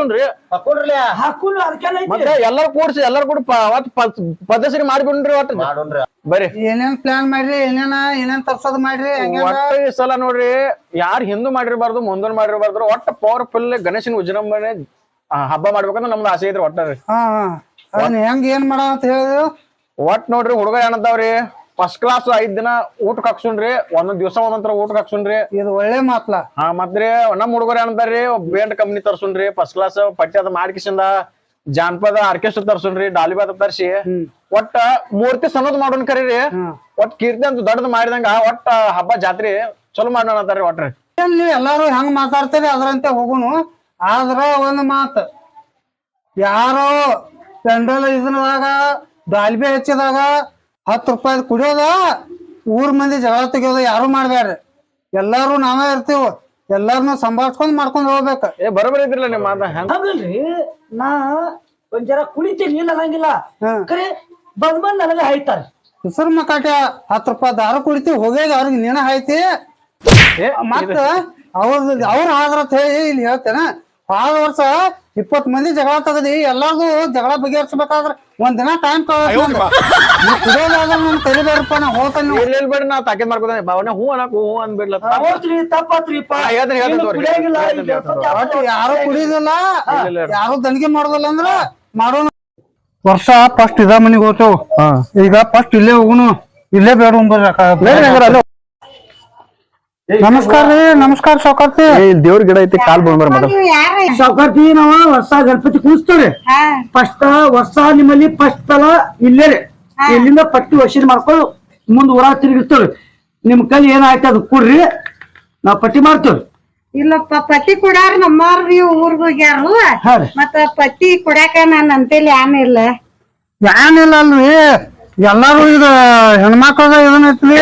ಹಾಕ್ಸುನ್ರಿ ಹಾಕೊಂಡ್ರಲ್ಲ ಹಾಕೊಂಡು ಅದಕ್ಕೆಲ್ಲ ಐತಿ. ಮತ್ತೆ ಎಲ್ಲಾರು ಕೂಡ್ಸಿ ಎಲ್ಲಾರು ಕೂಡ ಪದ್ಧತಿ ಮಾಡ್ಬಿಡ್ರಿ ಒಟ್ಟು ಮಾಡೋಣ್ರಿ ಬರ್ರಿ. ಏನೇನ್ ಪ್ಲಾನ್ ಮಾಡ್ರಿ ಏನೇನ ಏನೇನ್ ತರ್ಸೋದ್ ಮಾಡ್ರಿ? ಒಟ್ಟ ಈ ಸಲ ನೋಡ್ರಿ ಯಾರು ಹಿಂದೂ ಮಾಡಿರ್ಬಾರ್ದು ಮುಂದನ್ ಮಾಡಿರ್ಬಾರ್ದು ಒಟ್ಟ ಪವರ್ಫುಲ್ ಗಣೇಶನ ವಿಜೃಂಭಣೆ ಆ, ಹಬ್ಬ ಮಾಡ್ಬೇಕಂದ್ರೆ ನಮ್ದು ಆಸೆ ಐತ್ರಿ ಒಟ್ಟ ರೀ. ಹಾ ಹಾ. ಅದನ್ನ ಹೆಂಗ್ ಏನ್ ಮಾಡ ಅಂತ ಹೇಳಿದ್ರು? ಒಟ್ ನೋಡ್ರಿ ಹುಡುಗ ಏನಂತಾವ್ರಿ ಫಸ್ಟ್ ಕ್ಲಾಸ್ ಐದ್ ದಿನ ಊಟಕ್ ಹಾಕ್ಸುನ್ರಿ ಒಂದೊಂದ್ ದಿವಸ ಒಂದೊಂದ್ರ ಊಟಕ್ ಹಾಕ್ಸುನ್ರಿ ಇದು ಒಳ್ಳೆ ಮಾತ್ಲ. ಹಾ ಮತ್ರಿ ನಮ್ ಹುಡುಗರು ಏನಂತಾರ್ರಿ ಬೇಂಡ್ ಕಂಪ್ನಿ ತರ್ಸುನ್ರಿ ಫಸ್ಟ್ ಕ್ಲಾಸ್ ಪಟ್ಟಿ ಅದ ಮಾಡ್ಕಿಸಿಂದ ಜಾನಪದ ಆರ್ಕೆಸ್ಟ್ರಾ ತರ್ಸುನ್ರಿ ಡಾಲಿಬಾದ ತರ್ಸಿ. ಒಟ್ಟ ಮೂರ್ತಿ ಸಣ್ಣದ್ ಮಾಡೋನ್ ಕರೀರಿ. ಒಟ್ ಕೀರ್ತಿ ಅಂತ ದೊಡ್ಡದ್ ಮಾಡಿದಂಗ ಒಟ್ಟ ಹಬ್ಬ ಜಾತ್ರಿ ಚಲೋ ಮಾಡೋಣ ಅಂತಾರ್ರಿ ಒಟ್ರಿ ನೀವ್ ಎಲ್ಲಾರು ಹೆಂಗ್ ಮಾತಾಡ್ತೀರಿ ಅದ್ರಂತೆ ಹೋಗುನು. ಆದ್ರ ಒಂದ್ ಮಾತ್ ಯಾರೋ ಪೆಂಡಲ್ ಇದ್ರದಾಗ ದಾಲ್ಬೆ ಹಚ್ಚಿದಾಗ ಹತ್ತು ರೂಪಾಯಿ ಕುಡಿಯೋದ ಊರ್ ಮಂದಿ ಜಗಳ ತೆಗಿಯೋದ ಯಾರು ಮಾಡ್ಬ್ಯಾಡ್ರಿ. ಎಲ್ಲಾರು ನಾವೇ ಇರ್ತೀವಿ ಎಲ್ಲಾರನು ಸಂಭಾಳ್ಸ್ಕೊಂಡ್ ಮಾಡ್ಕೊಂಡ್ ಹೋಗ್ಬೇಕ. ಏ ಬರಬರ ಇದ್ರಲ್ಲ ನಿಮ್ಮ ಮಾತ ಹೆಂಗ್ ಹಂಗಲ್ರಿ ನಾ ಒಂದ್ ಜರ ಕುಳಿತೀನಿ ಇಲ್ಲ ಅನ್ನಂಗಿಲ್ಲ ಕರೆ ಬಂದ್ ಬಂದ್ ನನಗ ಹಾಯ್ತಾರ. ಹೆಸರು ಮಕಾಟ ಹತ್ತು ರೂಪಾಯಿ ದಾರ ಕುಡಿತೀವಿ ಹೋಗ್ಯಾಗ ಅವ್ರಿಗೆ ನೀನ ಹಾಯ್ತಿ. ಏ, ಮತ್ತ ಅವ್ರ ಅವ್ರ ಆಗ್ರತೆ ಹೇಳಿ ಇಲ್ಲಿ ಹೇಳ್ತೇನ. ಹೋದ ವರ್ಷ ಇಪ್ಪತ್ ಮಂದಿ ಜಗಳ ತಗದಿ ಎಲ್ಲಾರ್ದು ಜಗಳ ಬಗೆಹರಿಸಬೇಕಾದ್ರೆ ಒಂದ್ ದಿನ ಟೈಮ್ ನನ್ ಕರಿಬೇಡಪ್ಪ ನಾ ಹೋಗ್ತಾನೆ ಇಲ್ಲ ಇಲ್ಲ ನಾ ತಾಕೀದ್ ಮಾಡ್ಕೋತಾನೆ. ಭಾವನೆ ಹೂ ಅನ್ನಕ್ ಹೂ ಅನ್ಬಿಡ್ಲ ಯಾರು ಕುಡಿಯೋದಿಲ್ಲ. ಯಾರು ದಣಿಗೆ ಮಾಡೋದಿಲ್ಲ ಅಂದ್ರ ಮಾಡೋಣ. ವರ್ಷ ಫಸ್ಟ್ ಇದ ಮನಿಗ್ ಹೋಗ್ತೇವ್. ಈಗ ಫಸ್ಟ್ ಇಲ್ಲೇ ಹೋಗುನು. ಇಲ್ಲೇ ಬೇಡ ನಮಸ್ಕಾರ ರೀ ನಮಸ್ಕಾರ ಸಾವುಕಾರ್ತಿ ದೇವ್ರ ಗಿಡ ಐತಿ ಕಾಲ್ ಬಂದ್ಬಾರ ಮೇಡಮ್ ಸೌಕರ್ತಿ ನಾವ ವರ್ಷ ಗಣಪತಿ ಕೂರಿಸ್ತೇವ್ರಿ ಫಸ್ಟ್ ವರ್ಷ ನಿಮ್ಮಲ್ಲಿ ಫಸ್ಟ್ ತಲ ಇಲ್ಲೇ ರೀ. ಇಲ್ಲಿಂದ ಪಟ್ಟಿ ವಶೀಲ್ ಮಾಡ್ಕೊಂಡು ಮುಂದ್ ಊರಾಗ ತಿರುಗಿಸ್ತೇವ್ರಿ ನಿಮ್ ಕೈ ಏನಾಯ್ತು ಅದು ಕೊಡ್ರಿ ನಾವ್ ಪಟ್ಟಿ ಮಾಡ್ತೇವ್ರಿ ಇಲ್ಲಪ್ಪ ಪಟ್ಟಿ ಕೊಡಾರ ನಮ್ಮವ್ರಿ ಊರ್ಗ್ ಹೋಗ್ಯಾರು. ಮತ್ತ ಪಟ್ಟಿ ಕೊಡಾಕ ನಾನ್ ಅಂತೇಲಿ ಏನಿಲ್ಲ ಏನಿಲ್ಲ ಅಲ್ರಿ. ಎಲ್ಲಾರು ಈಗ ಹೆಣ್ಮಕ್ಳದ ಇದನ್ನ ಐತ್ರಿ.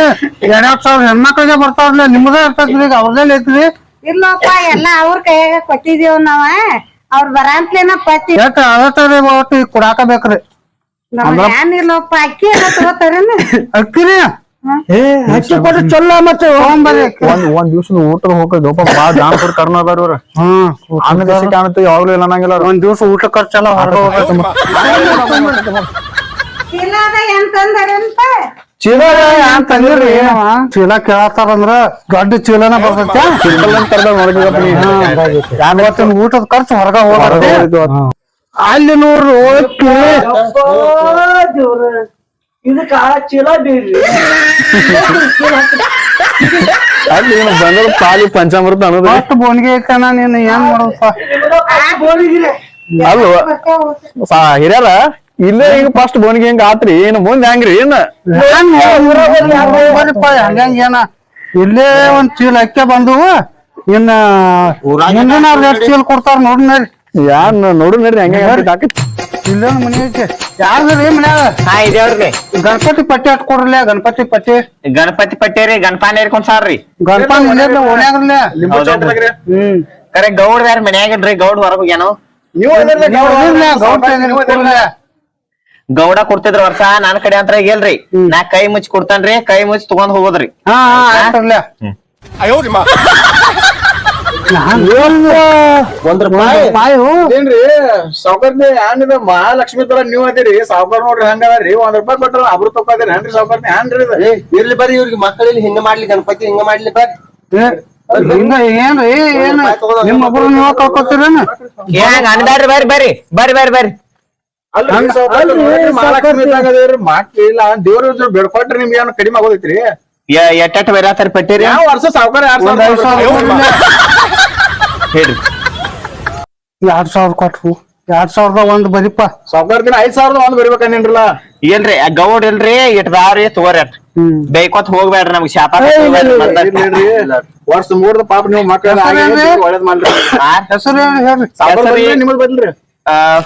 ಎರಡ್ ಸಾವಿರ ಹೆಣ್ಮಕ್ಳಿಗೆ ಬರ್ತಾವ್ರಲ್ಲ ನಿಮ್ದ ಇರ್ತೈತ್ರಿ ಈಗ ಅವ್ರದೇ ಐತ್ರಿ. ಇಲ್ಲಪ್ಪ ಎಲ್ಲ ಅವ್ರ ಕೈಯಾಗ ಕೊಟ್ಟಿದೀವ್ ನಾವ. ಅವ್ರ ಬರಾಂತ್ಲೇನ ಎಷ್ಟ್ ಅದಟ್ಟರಿ ಒಟ್ಟು ಈಗ ಕೊಡಾಕ ಬೇಕ್ರಿ ನಮ್ಗ ಏನಿಲ್ಲಪ್ಪ ಅಕ್ಕಿ ಎಲ್ಲ ತಗೋತಾರೇನ? ಅಕ್ಕಿರಿ? ಏ ಹಚ್ಚಿ ಕೊಟ್ಟು ಚೊಲ್ಲ ಮತ್ತೆ. ಒಂದ್ ಬಾಳ ಇವ್ರ ಹ್ಮ್ ಕಾಣುತ್ತೆ ಯಾವಾಗ್ಲೂ ಇಲ್ಲ ಅನ್ನಂಗಿಲ್ಲ. ಒಂದ್ ದಿವ್ಸ ಊಟ ಖರ್ಚೆಲ್ಲ ಹೊರಗೆ ಹೋಗ್ಬೇಕು ಚೀಲಾದ ಏನ್ ಚೀಲ ಕೇಳತ್ತಾರಂದ್ರ ದೊಡ್ಡ ಚೀಲನ ಬರ್ತೈತೆ? ಇವತ್ತಿನ ಊಟದ ಖರ್ಚು ಹೊರಗ ಹೋಗತ್ತೆ? ಅಲ್ಲಿ ನೋಡ್ರಿ ಓಕೆ ಇದಕ್ಕ ಚೀಲ ಬೀಳ್ರಿ. ಅಲ್ಲಿ ಏನು ಬಂದ್ರ ಪಾಲಿ ಪಂಚಾಮೃತ ಅನ್ನೋದು? ಅಷ್ಟು ಬೋನ್ಗೆ ಐತನ ನೀನು ಏನ್ ಮಾಡೋದಪ್ಪ ಅಲ್ವ? ಸಾ ಹಿರಿಯರ ಇಲ್ಲೇ ಈಗ ಫಸ್ಟ್ ಬೋನಿಗೆ ಹಿಂಗ ಆತ್ರಿ ಏನ್ ಮುಂದ್ ಹೆಂಗ್ರಿ ಏನ? ಹಂಗಂಗ ಏನ ಇಲ್ಲೇ ಒಂದ್ ಚೀಲ ಅಕ್ಕಿ ಬಂದವು ಇನ್ನ ಹಿಂದಿನ ರೇಟ್ ಚೀಲ ಕೊಡ್ತಾರ ನೋಡ್ರಿ ನಡ್ರಿ ಯಾರ ನೋಡು ನೋಡ್ರಿ ಹಂಗ ಇಲ್ಲೇ ಮನೆ ಐತಿ. ಯಾರ್ದ್ರಿ ಮನ್ಯಾಗ? ಹಾ ಇದೇವ್ರಿ ಗಣಪತಿ ಪಟ್ಟಿ ಅಟ್ ಕೊಡ್ರಲ್ಲ ಗಣಪತಿ ಪಟ್ಟಿ. ಗಣಪತಿ ಪಟ್ಟಿ ರೀ ಗಣಪಾನ ಇರ್ಕೊಂಡ್ ಸಾರ್ರಿ ಗಣಪತಿ ಇಲ್ಲೇ ಓಣ್ಯಾಗ್ರಲ್ಲ ಹ್ಮ್. ಕರೆ ಗೌಡ್ ಯಾರ ಮನ್ಯಾಗನ್ರಿ ಗೌಡ್ ಹೊರಗೋಗ್ಯಾನು ನೀವು ಗೌಡ್. ಗೌಡ ಕೊಡ್ತಿದ್ರ ವರ್ಷ ನನ್ ಕಡೆ ಅಂತ ಇಲ್ರಿ ನಾ ಕೈ ಮುಚ್ಚಿ ಕೊಡ್ತಾನ್ರಿ ಕೈ ಮುಚ್ಚಿ ತಗೊಂಡ್ ಹೋಗೋದ್ರಿ. ಸಾವುಕಾರ್ನಿ ಹ್ಯಾಂಗ ಮಹಾಲಕ್ಷ್ಮಿ ತರ ನೀವ್ ಅದಿರಿ ಸಾವುಕಾರ ನೋಡ್ರಿ ಹಂಗದ್ರಿ ಒಂದ್ ರೂಪಾಯಿ ಕೊಟ್ರ ಅಬ್ರು ತಗೋದಿರಿ ಹ್ಯಾಂಗ್ರಿ ಸಾವುಕಾರ್ನಿ ಹ್ಯಾಂಗ್ರಿ ಇರ್ಲಿ ಬರ್ರಿ ಇವ್ರಿಗೆ ಮಕ್ಕಳಿಲ್ಲಿ ಹಿಂಗ ಮಾಡ್ಲಿ ಗಣಪತಿ ಹಿಂಗ ಮಾಡ್ಲಿ ಬರ್ರಿ. ಏನ್ರಿ ಏನ್ ನಿಮ್ಮ ಒಬ್ರು ನೀವ ಕಳ್ಕೊತೀರೇನ? ಬರ್ರಿ ಬರ್ರಿ ಬರ್ರಿ ಬರ್ರಿ. ದೇವ್ರ ಬೇಡ್ಕೊಟ್ರಿ ನಿಮ್ಗೆ ಏನ್ ಕಡಿಮೆ ಆಗೋದೈತ್ರಿ ಯ- ಎಟ್ಟೆಟ್ ಬೇರೆ ಪಟ್ಟಿರಿ? ವರ್ಷ ಸಾವುಕಾರ. ಹೇಳ್ರಿ. ಎರಡ್ ಸಾವಿರ ಕೊಟ್ರು. ಎರಡ್ ಸಾವಿರದ ಒಂದ್ ಬರಿಪ್ಪ. ಸಾವುಕಾರ ದಿನ ಐದ್ ಸಾವಿರದ ಒಂದ್ ಬರ್ಬೇಕನ್ನಿನ್ರಲ್ಲ? ಇಲ್ರಿ ಆ ಗೌಡ್ ಇಲ್ರಿ ಇಟ್ದಾವ್ರಿ ತಗೋರಿ ಅಟ್ ಬೈಕೋತ್ ಹೋಗ್ಬೇಡ್ರಿ ನಮ್ಗ್ ಶಾಪ ವರ್ಷ ಮೂರ್ದ ಪಾಪ ನೀವು ಮಕ್ಕಳ? ಒಳ್ಳೇದ್ ಮಾಡ್ರಿ. ಹೆಸರು ಹೇಳ್ರಿ ನಿಮ್ಮದ್ ಬರ್ಲ್ರಿ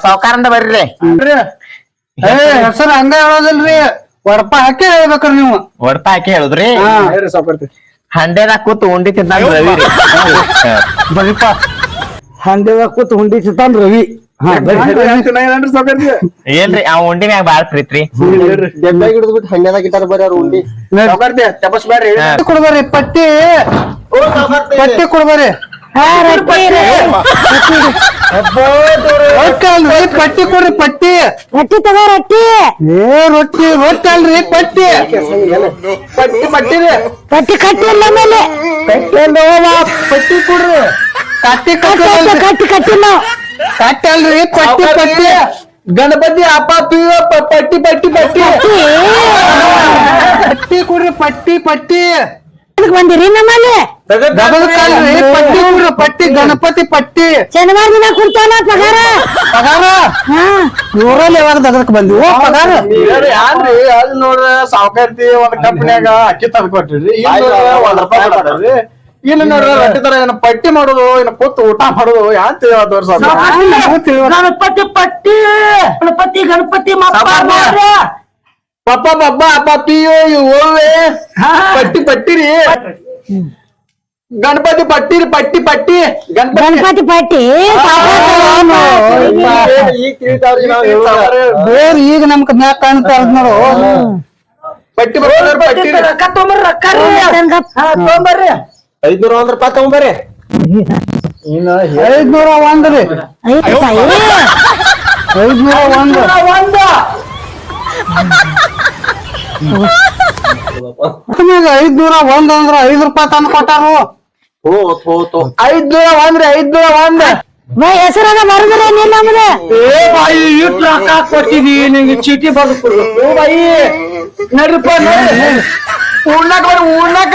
ಸಾವ್ಕಾರಂದ ಬರ್ರಿ. ಏ ಹೆಸರು ಹಂಗ ಹೇಳೋದಿಲ್ರಿ. ಒಡಪ ಹಾಕಿ ಹೇಳ್ಬೇಕ್ರಿ ನೀವು. ಒಡಪ ಹಾಕಿ ಹೇಳುದ್ರಿ? ಹಂಡೆದಾಗ ಕೂತು ಉಂಡಿ ತಿಂತಾನ ರವಿ ರೀ. ಬರಿಪ್ಪ. ಹಂಡೆದಾಗ ಕೂತ್ ಹುಂಡಿ ತಿಂತಾನ ರವಿ. ಏನ್ರಿ ಆ ಉಂಡಿ ಮ್ಯಾಗ ಬಾಳ್ ಪ್ರೀತ್ರಿ. ಡೆಬ್ಬಾಗ ಹಿಡಿದು ಬಿಟ್ಟು ಹಣ್ಣದಾಗ ಇಟ್ಟಾರ ಬರ್ರಿ ಅವ್ರ ಉಂಡಿ. ತಪಸ್ ಬರ್ರಿ. ಕೊಡ್ಬರ್ರಿ ಪಟ್ಟಿ. ಪಟ್ಟಿ ಕೊಡ್ಬರ್ರಿ. ಪಟ್ಟಿ ಕೊಡ್ರಿ ಪಟ್ಟಿ. ರೊಟ್ಟಿ ತಗೋ ರೊಟ್ಟಿ. ಏ ರೊಟ್ಟಿ ರೊಟ್ಟಿ ಅಲ್ರಿ ಪಟ್ಟಿ. ಪಟ್ಟಿ ಪಟ್ಟಿ ಪಟ್ಟಿ ಕಟ್ಟಿಲ್ಲ ಮೇಲೆ ಪಟ್ಟಿ ಕೊಡ್ರಿ. ಕಟ್ಟಿ ಕಟ್ಟಿ ಕಟ್ಟಿ ಕಟ್ಟಿ ಕಟ್ಟಿಲ್ಲ ಕಟ್ಟಿ ಅಲ್ರಿ ಪಟ್ಟಿ ಪಟ್ಟಿ. ಗಣಪತಿ ಅಪ್ಪ ಪಟ್ಟಿ ಪಟ್ಟಿ. ಪಟ್ಟಿ. ಪಟ್ಟಿ ಕೊಡ್ರಿ ಪಟ್ಟಿ ಪಟ್ಟಿ. ಬಂದಿರಿ ನಮ್ಮಲ್ಲಿ ಗದಗಕ್ಕಲ್ರಿ ಪಟ್ಟಿ ಕೊಡ್ರಿ ಪಟ್ಟಿ ಗಣಪತಿ ಪಟ್ಟಿ. ಶನಿವಾರ ದಿನ ಕುಡ್ತಾನ ಪಗಾರ? ಪಗಾರ? ಹಾ. ನೂರಲ್ಲಿ ಯಾವಾಗ ದಗದಕ್ ಬಂದಿ ಓ ಪಗಾರ? ಯಾರ್ರಿ? ಅಲ್ಲಿ ನೋಡ್ರ ಸಾವುಕಾರ್ತಿ ಒಂದ್ ಕಂಪ್ನ್ಯಾಗ ಅಕ್ಕಿ ತಂದ್ ಕೊಟ್ಟಿರಿ ಒಂದ್ ರೂಪಾಯಿ ಕೊಟ್ಟಾರ್ರಿ ಇಲ್ಲಿ ನೋಡ್ರ ರೊಟ್ಟಿ ತರ ಏನ ಪಟ್ಟಿ ಮಾಡೋದು ಏನ ಕೂತು ಊಟ ಮಾಡುದು ಯಾನ್ ತಿಳಿಯೋದು ಗಣಪತಿ ಪಟ್ಟಿ ಗಣಪತಿ ಗಣಪತಿ ಮಪ್ಪ. ಪಪ್ಪ ಪಪ್ಪ ಅಪ್ಪ ಪಿಯೋ ಓವೆ ಪಟ್ಟಿ ಪಟ್ಟಿ ರೀ ಗಣಪತಿ ಪಟ್ಟಿರಿ ಪಟ್ಟಿ ಪಟ್ಟಿ. ಗಣಪತಿ. ಪಟ್ಟಿ. ಈಗ ಬೇರೆ ನಮ್ಗ ಮ್ಯಾಕ್ ಕಾಣ್ತಾ ನೋಡು. ಪಟ್ಟಿ. ರೊಕ್ಕ ತೊಂಬರ್ರಿ ರೊಕ್ಕ ರೀ. ಹಾ ತೊಗೊಂಬರ್ರಿ. ಐದ್ನೂರ ಒಂದ್ ರೂಪಾಯಿ ತೊಂಬರ್ರಿ ಐದ್ನೂರ ಒಂದ್ರಿ. ಐದ್ನೂರ ಒಂದ್. ಐದ್ನೂರ ಒಂದ್ ಅಂದ್ರ ಐದ್ ರೂಪಾಯಿ ತಂದ್ ಕೊಟ್ಟಾರು ಐದ್ನೂರ ಒಂದ್ರಿ ಐದ್ನೂರ ಒಂದ್ ಹೆಸರಾಗ ಬರದ್ರೆ ನೀನ್ ನಮ್ದು ಏ ಬಾಯಿ ಇಟ್ಟು ರೊಕ್ಕ ಕೊಟ್ಟಿದಿ ನಿಂಗೆ ಚೀಟಿ ಬರ್ದು ಓ ಬಾಯಿ ನಡ್ರಿಪ್ಪ ನಡ್ರಿ ಉಣ್ಣಾಕ ಬರ್ರಿ ಉಣ್ಣಾಕ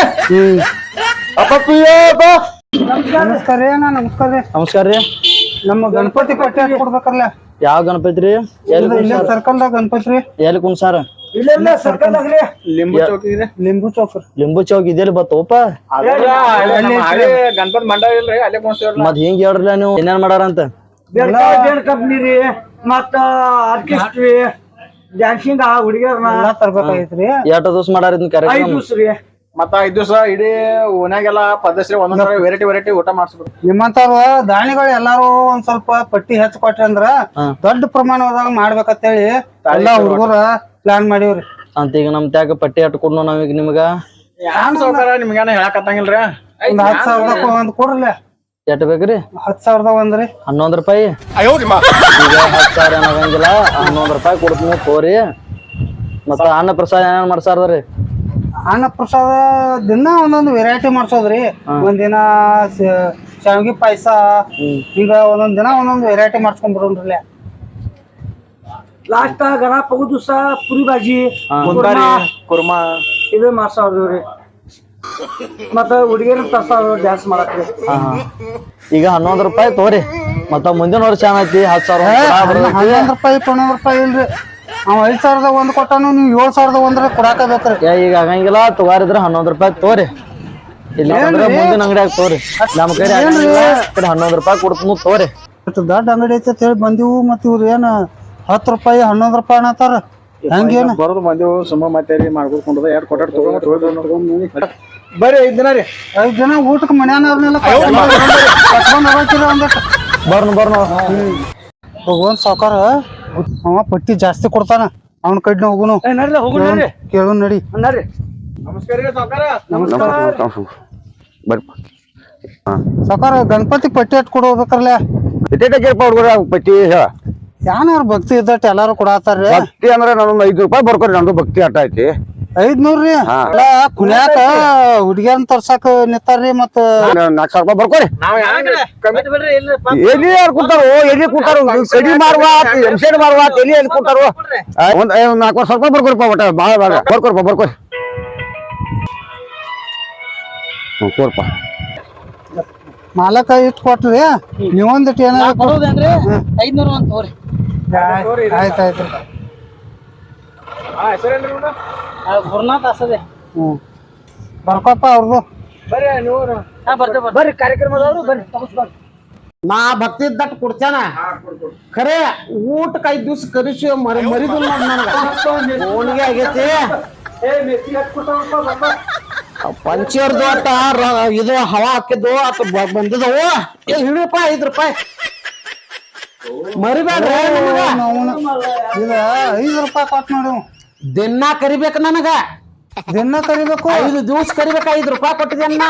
ನಮಸ್ಕಾರ ನಮಸ್ಕಾರ ನಮಸ್ಕಾರ ರೀ ನಮ್ಮ ಗಣಪತಿ ಕೊಟ್ಟೆ ಕೊಡ್ಬೇಕಲ್ಲ ಯಾವ ಗಣಪತಿ ರೀ? ಸರ್ಕಲ್ ಸರ್ಕಲ್ದಾಗ ಗಣಪತಿ ರೀ. ಎಲ್ಲಿ ಕುಣ್ಸಾರ ಸರ್ ಲಿಂಬು ಚೌಕ್ ಇದೆ ಲಿಂಬು ಚೌಕ್ ಬತ್ತೋಪ ಗಣಪತಿ ಮಂಡಳ ಇಲ್ರಿ ಅಲ್ಲೇ ಕುಣಿಸ್ತೇವ್ರಿ ಮತ್ ಹಿಂಗ್ ಹೇಳ್ರಲ್ಲ ನೀವು ಏನೇನ್ ಮಾಡಾರ ಅಂತ ಕಂಪ್ನಿ ರೀ. ಮತ್ತ ಆರ್ಕೆಸ್ಟ್ರಿ ಡ್ಯಾನ್ಸಿಂಗ್ ಆ ಹುಡುಗಿಯರ್ನ. ಎಲ್ಲಾ ತರ್ಬೇಕಾಗೈತ್ರಿ. ಎಷ್ಟು ದಿವಸ ಮಾಡಾರ ಇದನ್ನ ರೀ. ಮತ್ತ ಐದ್ ಸಹ ಇಡೀ ಓನ್ಯಾಗೆಲ್ಲ ಪದ್ಧತಿ ಒಂದೊಂದ್ ವೆರೈಟಿ ವೆರೈಟಿ ಊಟ ಮಾಡಿಸ್ಬೇಕು ನಿಮ್ಮಂತವ್ರು ದಾಣಿಗಳು ಎಲ್ಲಾರು ಒಂದ್ ಸ್ವಲ್ಪ ಪಟ್ಟಿ ಹೆಚ್ಚು ಕೊಟ್ರಿ ಅಂದ್ರ. ದೊಡ್ಡ ಪ್ರಮಾಣದಾಗ ಮಾಡ್ಬೇಕಂತೇಳಿ ಎಲ್ಲ ಹುಡುಗರ ಪ್ಲಾನ್ ಮಾಡಿವ್ರಿ. ಅಂತ ಈಗ ನಮ್ ತ್ಯಾಗ ಪಟ್ಟಿ ಹಟ್ಕೊಂಡು ಕೊಡ್ನು ನಾವೀಗ ನಿಮ್ಗ? ಯಾನ್ ಸೌಕರ್ಯ ನಿಮ್ಗೇನ ಹೇಳಕತ್ತಂಗಿಲ್ರಿ? ಒಂದ್ ಹತ್ ಸಾವಿರದ ಒಂದ್ ಕೊಡ್ರಲ್ಲ ಎಟ್ ಬೇಕ್ರಿ? ಹತ್ ಸಾವಿರದ ಒಂದ್ರಿ. ಹನ್ನೊಂದ್ ರೂಪಾಯಿ. ಈಗ ಹತ್ತು ಸಾವಿರ ಏನಾಗಂಗಿಲ್ಲ ಹನ್ನೊಂದ್ ರೂಪಾಯಿ ಕೊಡ್ತೀನಿ ತೋರಿ ಮತ್ತ ಅನ್ನ ಪ್ರಸಾದ ಏನೇನ್ ಮಾಡ್ಸಾರ್ದ್ರಿ? ಅನ್ನ ಪ್ರಸಾದ ದಿನ ಒಂದೊಂದು ವೆರೈಟಿ ಮಾಡ್ಸೋದ್ರಿ. ಒಂದಿನ ಶಾವಿಗೆ ಪಾಯಸ ಈಗ ಒಂದೊಂದ್ ದಿನ ಒಂದೊಂದ್ ವೆರೈಟಿ ಮಾಡ್ಸ್ಕೊಂಡ್ ಬರೋಣ್ರಲ್ಲ. ಲಾಸ್ಟ್ ಗಣಪ ದಿವಸ ಪುರಿ ಬಾಜಿ ಕುರ್ಮಾ. ಇದು ಮಾಡ್ಸಾವ್ರಿ ಮತ್ತ ಹುಡುಗಿಯರ್ ತರ್ಸಾವ್ರಿ ಡ್ಯಾನ್ಸ್ ಮಾಡಕ್ರಿ. ಈಗ ಹನ್ನೊಂದ್ ರೂಪಾಯಿ ತಗೋರಿ ಮತ್ತ ಮುಂದಿನ ವರ್ಷ ಏನೈತಿ ಹತ್ತು ಸಾವಿರ. ಹನ್ನೊಂದ್ ರೂಪಾಯಿ ಪನ್ನೊಂದ್ ರೂಪಾಯಿ ಇಲ್ರಿ. ಅವ್ ಐದ್ ಸಾವಿರದ ಒಂದ್ ಕೊಟ್ಟಾನು ನೀವು ಏಳ್ ಸಾವಿರದ ಒಂದ್ರ ಕೊಡಾಕ ಬೇಕ್ರಿ ಏ ಈಗ ಆಗಂಗಿಲ್ಲ ತುಗಾರಿದ್ರ ಹನ್ನೊಂದ್ ರೂಪಾಯಿ ತೋರಿ. ಇಲ್ಲ ಅಂದ್ರೆ ಮುಂದಿನ ಅಂಗಡಿಯಾಗ ತೋರಿ. ನಮ್ ಕಡೆ ಆಗಂಗಿಲ್ಲ ಈ ಕಡೆ ಹನ್ನೊಂದ್ ರೂಪಾಯಿ ಕೊಡ್ತು ತೋರಿ. ಇಷ್ಟು ದೊಡ್ಡ ಅಂಗಡಿ ಐತಿ ಅಂತ ಹೇಳಿ ಬಂದಿವು ಮತ್ ಇವ್ರ ಏನ ಹತ್ತು ರೂಪಾಯಿ ಹನ್ನೊಂದ್ ರೂಪಾಯಿ ಅನ್ನತಾರ? ಹಂಗೇನ ಬರೋದು ಬಂದೇವು ಸುಮ್ಮ ಮತ್ತೆ ಎರಡು ಮಾಡ್ಕೊಂಡ್ ಎರಡ್ ಕೊಟ್ಟಾಡ್ ತಗೊಂಡ್ ಬರ್ರಿ ಐದ್ ದಿನ ರೀ. ಐದ್ ಜನ ಊಟಕ್ಕೆ ಮನ್ಯಾನವ್ರನ್ನೆಲ್ಲ ಕಟ್ಕೊಂಡ್ ಬರ್ನ ಒಂದಷ್ಟು ಬರ್ನು ಬರ್ನು. ಭಗವಂತ ಸಾವ್ಕಾರ. ಅವ ಪಟ್ಟಿ ಜಾಸ್ತಿ ಕೊಡ್ತಾನ. ಅವನ ಕಡ್ನ ಹೋಗುನು. ಕೇಳು ನಡಿ. ಸಕಾರ ಗಣಪತಿ ಪಟ್ಟಿ ಅಟ್ ಕೊಡ್ಬೇಕರ್ಲೆ ಪಟ್ಟಿ ಹೇಳ. ಯಾನಾರ ಭಕ್ತಿ ಇದ್ದಟ್ ಎಲ್ಲಾರು ಕೊಡತ್ತಾರ ಭಕ್ತಿ ಅಂದ್ರೆ ನನ್ನ ಐದು ರೂಪಾಯಿ ಬರ್ಕೋರಿ ನಂದು ಭಕ್ತಿ ಅಟ್ಟ ಐತಿ. ಐದ್ನೂರ್ರಿ ಅಲ್ಲ ಕುನ್ಯಾಕ ಹುಡ್ಗ್ಯಾರನ್ ತರ್ಸಾಕ ನಿಂತಾರ್ರಿ ಮತ್ತ? ನಾಲ್ಕು ಸಾವಿರ ರೂಪಾಯಿ ಬರ್ಕೊರಿ. ನಾವ್ ಯಾಕೆ ಕಮ್ಮಿ ಎಲ್ಲಿ ಯಾರು ಕೂತಾರೋ ಎಲ್ಲಿ ಕೂತಾರೋ ಕಡಿ ಮಾರುವ ಎಂ ಸೈಡ್ ಮಾರುವ ಎಲ್ಲಿ ಎಲ್ಲಿ ಕೂತಾರೋ. ಆ, ಒಂದ್ ಒಂದ್ ನಾಲ್ಕು ಸಾವಿರ ರೂಪಾಯಿ ಬರ್ಕೊರಿಪ್ಪ ಒಟ್ಟ ಭಾಳ ಭಾಳ ಬರ್ಕೊರಿಪ್ಪ ಬರ್ಕೊರಿ. ಹ್ಞೂ ಮಾಲಕ ಇಟ್ ಕೊಟ್ರಿ ನೀವೊಂದಿಟ್ ಏನಾರ ಐದ್ನೂರ ಒಂದ್ ತೋರಿ ಆಯ್ತ್ ಆಯ್ತ್ರಿ ಹೆಸರೇನ್ರಿ ಇವ್ನ? ಗುರುನಾಥ್ ಅಸದೆ ಹ್ಮ್. ಬರ್ಕೊಪ್ಪ ಅವ್ರದ್ದು ಬರ್ರಿ ನೀವು ಬರ್ರಿ ಕಾರ್ಯಕ್ರಮದವ್ರು ಬರ್ರಿ ತಗೋಸ್ಬರ್ರಿ ನಾ ಭಕ್ತಿ ದಟ್ ಕೊಡ್ತೇನ ಖರೆ ಊಟಕ್ಕೆ ಐದ್ ದಿವ್ಸ ಕರಿಸಿ ಮರಿ ಮರಿದು ನನಗ. ಓಣಿಗೆ ಆಗೈತಿ. ಪಂಚರ್ದು ಅಟ್ಟ ರ- ಇದು ಹವಾ ಹಾಕಿದ್ದು ಅಟ್ ಬ- ಬಂದಿದವು. ಏ ಹಿಡಿಯಪ್ಪ ಐದ್ ರೂಪಾಯಿ. ಮರಿಬೇಡ್ರಿ ನಿಮಗ. ಇದ ರೂಪಾಯಿ ಕೊಟ್ ನೋಡಿ. ದಿನ ಕರಿಬೇಕು ನನಗ. ದಿನ ಕರಿಬೇಕು? ಐದು ದಿವಸ ಕರಿಬೇಕು ಐದು ರೂಪಾಯಿ ಕೊಟ್ಟಿದ್ದೇನ